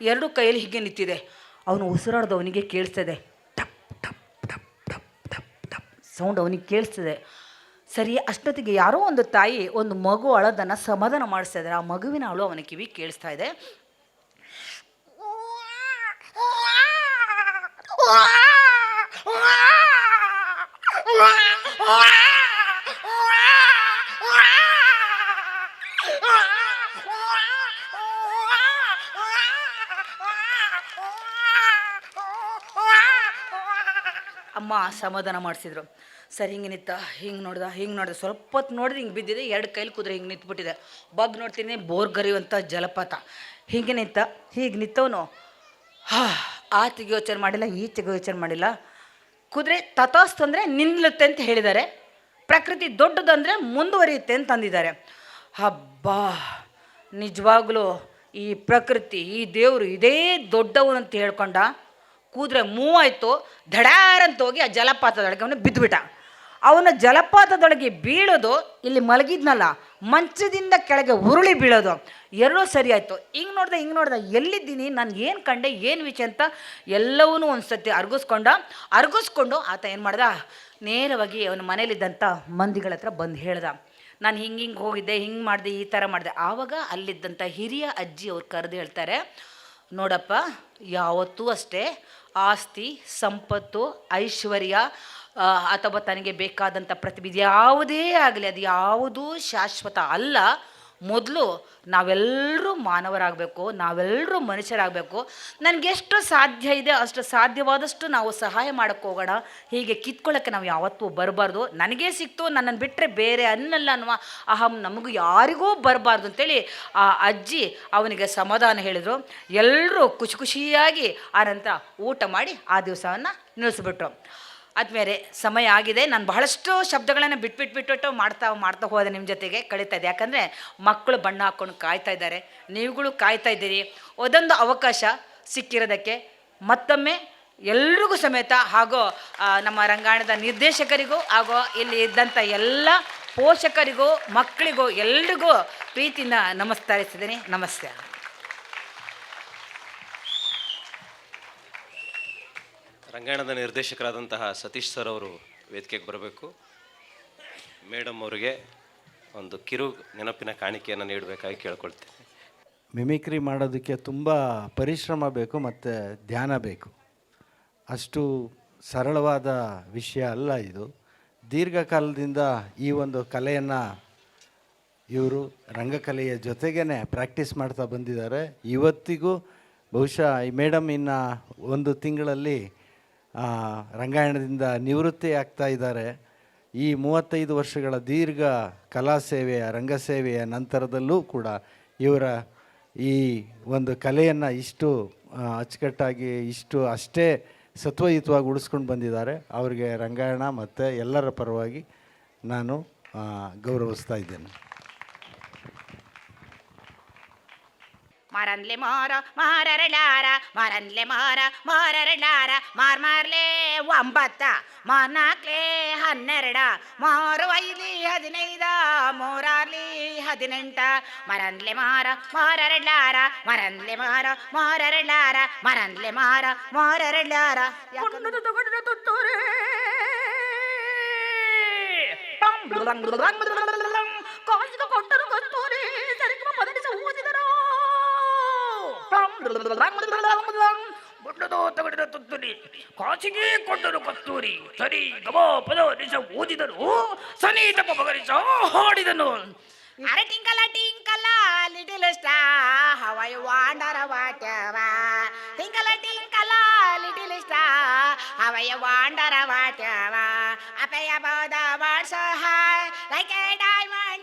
ಎರಡು ಕೈಯಲ್ಲಿ ಹೀಗೆ ನಿಂತಿದೆ. ಅವನು ಉಸಿರಾಡ್ದು ಅವನಿಗೆ ಕೇಳಿಸ್ತದೆ. ಟಪ್ ಟಪ್ ಟಪ್ ಟಪ್ ಟಪ್ ಟಪ್ ಸೌಂಡ್ ಅವನಿಗೆ ಕೇಳಿಸ್ತದೆ. ಸರಿ, ಅಷ್ಟೊತ್ತಿಗೆ ಯಾರೋ ಒಂದು ತಾಯಿ ಒಂದು ಮಗು ಅಳೋದನ್ನು ಸಮಾಧಾನ ಮಾಡಿಸ್ತಾ ಇದ್ದಾರೆ. ಆ ಮಗುವಿನ ಅಳು ಅವನ ಕಿವಿ ಕೇಳಿಸ್ತಾ ಇದೆ. ಅಮ್ಮ ಸಮಾಧಾನ ಮಾಡಿಸಿದ್ರು. ಸರಿ, ಹಿಂಗೆ ನಿಂತ, ಹಿಂಗೆ ನೋಡ್ದ, ಹಿಂಗೆ ನೋಡ್ದೆ. ಸ್ವಲ್ಪ ಹೊತ್ತು ನೋಡಿದ್ರೆ ಹಿಂಗೆ ಬಿದ್ದಿದೆ, ಎರಡು ಕೈಲಿ ಕುದುರೆ ಹಿಂಗೆ ನಿಂತ್ಬಿಟ್ಟಿದೆ. ಬಗ್ ನೋಡ್ತೀನಿ, ಬೋರ್ ಗರಿಯುವಂಥ ಜಲಪಾತ. ಹಿಂಗೆ ನಿಂತ, ಹೀಗೆ ನಿಂತವನು, ಹಾ, ಆತಿಗೆ ಯೋಚನೆ ಮಾಡಿಲ್ಲ ಈಚೆಗೆ ಯೋಚನೆ ಮಾಡಿಲ್ಲ. ಕುದುರೆ ತಥಾಸ್ತು ಅಂದರೆ ನಿಲ್ಲುತ್ತೆ ಅಂತ ಹೇಳಿದ್ದಾರೆ. ಪ್ರಕೃತಿ ದೊಡ್ಡದಂದರೆ ಮುಂದುವರಿಯುತ್ತೆ ಅಂತ ಅಂದಿದ್ದಾರೆ. ಹಬ್ಬಾ, ನಿಜವಾಗ್ಲೂ ಈ ಪ್ರಕೃತಿ, ಈ ದೇವರು ಇದೇ ದೊಡ್ಡವನು ಅಂತ ಹೇಳ್ಕೊಂಡ. ಕೂದ್ರೆ ಮೂವಾಯಿತು ಧಡಾರಂತ ಹೋಗಿ ಆ ಜಲಪಾತದೊಳಗೆ ಅವನು ಬಿದ್ದುಬಿಟ್ಟ ಅವನ ಜಲಪಾತದೊಳಗೆ ಬೀಳೋದು ಇಲ್ಲಿ ಮಲಗಿದ್ನಲ್ಲ, ಮಂಚದಿಂದ ಕೆಳಗೆ ಉರುಳಿ ಬೀಳೋದು. ಎರಡೂ ಸರಿ ಆಯಿತು. ಹಿಂಗೆ ನೋಡ್ದೆ ಹಿಂಗೆ ನೋಡ್ದೆ, ಎಲ್ಲಿದ್ದೀನಿ, ನಾನು ಏನು ಕಂಡೆ, ಏನು ವಿಷಯ ಅಂತ ಎಲ್ಲವನ್ನೂ ಒಂದು ಸತಿ ಅರ್ಗಿಸ್ಕೊಂಡ. ಅರ್ಗಿಸ್ಕೊಂಡು ಆತ ಏನು ಮಾಡ್ದ? ನೇರವಾಗಿ ಅವನ ಮನೇಲಿದ್ದಂಥ ಮಂದಿಗಳ ಹತ್ರ ಬಂದು ಹೇಳ್ದ. ನಾನು ಹಿಂಗೆ ಹಿಂಗೆ ಹೋಗಿದ್ದೆ, ಹಿಂಗೆ ಮಾಡಿದೆ, ಈ ಥರ ಮಾಡಿದೆ. ಆವಾಗ ಅಲ್ಲಿದ್ದಂಥ ಹಿರಿಯ ಅಜ್ಜಿ ಅವ್ರು ಕರೆದು ಹೇಳ್ತಾರೆ, ನೋಡಪ್ಪ, ಯಾವತ್ತೂ ಅಷ್ಟೇ ಆಸ್ತಿ, ಸಂಪತ್ತು, ಐಶ್ವರ್ಯ ಅಥವಾ ತನಗೆ ಬೇಕಾದಂಥ ಪ್ರತಿಭೆ ಯಾವುದೇ ಆಗಲಿ, ಅದು ಯಾವುದೂ ಶಾಶ್ವತ ಅಲ್ಲ. ಮೊದಲು ನಾವೆಲ್ಲರೂ ಮಾನವರಾಗಬೇಕು ನಾವೆಲ್ಲರೂ ಮನುಷ್ಯರಾಗಬೇಕು. ನನಗೆಷ್ಟು ಸಾಧ್ಯ ಇದೆ, ಅಷ್ಟು ಸಾಧ್ಯವಾದಷ್ಟು ನಾವು ಸಹಾಯ ಮಾಡೋಕ್ಕೆ ಹೋಗೋಣ. ಹೀಗೆ ಕಿತ್ಕೊಳ್ಳೋಕ್ಕೆ ನಾವು ಯಾವತ್ತೂ ಬರಬಾರ್ದು. ನನಗೇ ಸಿಕ್ತು ನನ್ನನ್ನು ಬಿಟ್ಟರೆ ಬೇರೆ ಅನ್ನಲ್ಲ ಅನ್ನುವ ಅಹಂ ನಮಗೂ ಯಾರಿಗೂ ಬರಬಾರ್ದು ಅಂತೇಳಿ ಆ ಅಜ್ಜಿ ಅವನಿಗೆ ಸಮಾಧಾನ ಹೇಳಿದರು. ಎಲ್ಲರೂ ಖುಷಿ ಖುಷಿಯಾಗಿ ಆನಂತರ ಊಟ ಮಾಡಿ ಆ ದಿವಸವನ್ನು ನಿಲ್ಲಿಸ್ಬಿಟ್ರು. ಆದ್ಮೇಲೆ ಸಮಯ ಆಗಿದೆ. ನಾನು ಬಹಳಷ್ಟು ಶಬ್ದಗಳನ್ನು ಬಿಟ್ಬಿಟ್ಟು ಬಿಟ್ಬಿಟ್ಟು ಮಾಡ್ತಾ ಮಾಡ್ತಾ ಹೋದೆ ನಿಮ್ಮ ಜೊತೆಗೆ. ಕಳೀತಾ ಇದೆ. ಯಾಕಂದರೆ ಮಕ್ಕಳು ಬಣ್ಣ ಹಾಕ್ಕೊಂಡು ಕಾಯ್ತಾ ಇದ್ದಾರೆ. ನೀವುಗಳು ಕಾಯ್ತಾ ಇದ್ದೀರಿ. ಒಂದೊಂದು ಅವಕಾಶ ಸಿಕ್ಕಿರೋದಕ್ಕೆ ಮತ್ತೊಮ್ಮೆ ಎಲ್ರಿಗೂ ಸಮೇತ ಹಾಗೂ ನಮ್ಮ ರಂಗಾಯಣದ ನಿರ್ದೇಶಕರಿಗೂ ಹಾಗೂ ಇಲ್ಲಿ ಇದ್ದಂಥ ಎಲ್ಲ ಪೋಷಕರಿಗೂ, ಮಕ್ಕಳಿಗೂ, ಎಲ್ರಿಗೂ ಪ್ರೀತಿನ ನಮಸ್ಕರಿಸಿದ್ದೀನಿ ನಮಸ್ತೆ. ರಂಗಾಯಣದ ನಿರ್ದೇಶಕರಾದಂತಹ ಸತೀಶ್ ಸರ್ ಅವರು ವೇದಿಕೆಗೆ ಬರಬೇಕು. ಮೇಡಮ್ ಅವರಿಗೆ ಒಂದು ಕಿರು ನೆನಪಿನ ಕಾಣಿಕೆಯನ್ನು ನೀಡಬೇಕಾಗಿ ಕೇಳ್ಕೊಳ್ತೀನಿ. ಮಿಮಿಕ್ರಿ ಮಾಡೋದಕ್ಕೆ ತುಂಬ ಪರಿಶ್ರಮ ಬೇಕು ಮತ್ತು ಧ್ಯಾನ ಬೇಕು. ಅಷ್ಟು ಸರಳವಾದ ವಿಷಯ ಅಲ್ಲ ಇದು. ದೀರ್ಘಕಾಲದಿಂದ ಈ ಒಂದು ಕಲೆಯನ್ನು ಇವರು ರಂಗಕಲೆಯ ಜೊತೆಗೇ ಪ್ರಾಕ್ಟೀಸ್ ಮಾಡ್ತಾ ಬಂದಿದ್ದಾರೆ. ಇವತ್ತಿಗೂ ಬಹುಶಃ ಈ ಮೇಡಮ್ ಇನ್ನು ಒಂದು ತಿಂಗಳಲ್ಲಿ ರಂಗಾಯಣದಿಂದ ನಿವೃತ್ತಿ ಆಗ್ತಾ ಇದ್ದಾರೆ. ಈ ಮೂವತ್ತೈದು ವರ್ಷಗಳ ದೀರ್ಘ ಕಲಾ ಸೇವೆಯ ರಂಗಸೇವೆಯ ನಂತರದಲ್ಲೂ ಕೂಡ ಇವರ ಈ ಒಂದು ಕಲೆಯನ್ನು ಇಷ್ಟು ಅಚ್ಚುಕಟ್ಟಾಗಿ ಇಷ್ಟು ಅಷ್ಟೇ ಸತ್ವಯುತವಾಗಿ ಉಳಿಸ್ಕೊಂಡು ಬಂದಿದ್ದಾರೆ. ಅವರಿಗೆ ರಂಗಾಯಣ ಮತ್ತು ಎಲ್ಲರ ಪರವಾಗಿ ನಾನು ಗೌರವಿಸ್ತಾ ಇದ್ದೇನೆ. ಮಾರನ್ಲೆ ಮಾರ ಮಾರರಳಾರ ಮಾರನ್ಲೆ ಮಾರ ಮಾರರಳಾರ ಮಾರ್ ಮಾರ್ಲೆ ಒಂಬತ್ತ ಮಾರ್ನಾಕ್ಲೆ ಹನ್ನೆರಡ ಮಾರು ಐಲಿ ಹದಿನೈದ ಮೂರಾರ್ಲಿ ಹದಿನೆಂಟ ಮರನ್ಲೆ ಮಾರ ಮಾರರಳಾರ ಮರನ್ಲೆ ಮಾರ ಮಾರರಳಾರ ಮರನ್ಲೆ ಮಾರ ಮಾರರಳಾರ ಕಾಸಿಗೆ ಕೊಟ್ಟರು ಕಸ್ತೂರಿ ಸರಿಗಮ ಪದನಿಸ ಓದಿದರು ಬಣ್ಣದ ತಗಡಿದ ತುತ್ತುರಿ ಕಾಸಿಗೆ ಕೊಟ್ಟರು ಕಸ್ತೂರಿ, ಸರಿ ಗಮ ಪದ ನಿಜ ಓದಿದನು ಸನೀತಪ್ಪ ಬಗರಿಸ ಹಾಡಿದನು. ಅರೆ ಟಿಂಕಲ twinkle, little star how ವಾಂಡರ wander ವಾಟವ. ಟಿಂಕಲ twinkle, little star how ವಾಂಡರ wander ವಾಟವ. ಅಪಯ the what's high like a diamond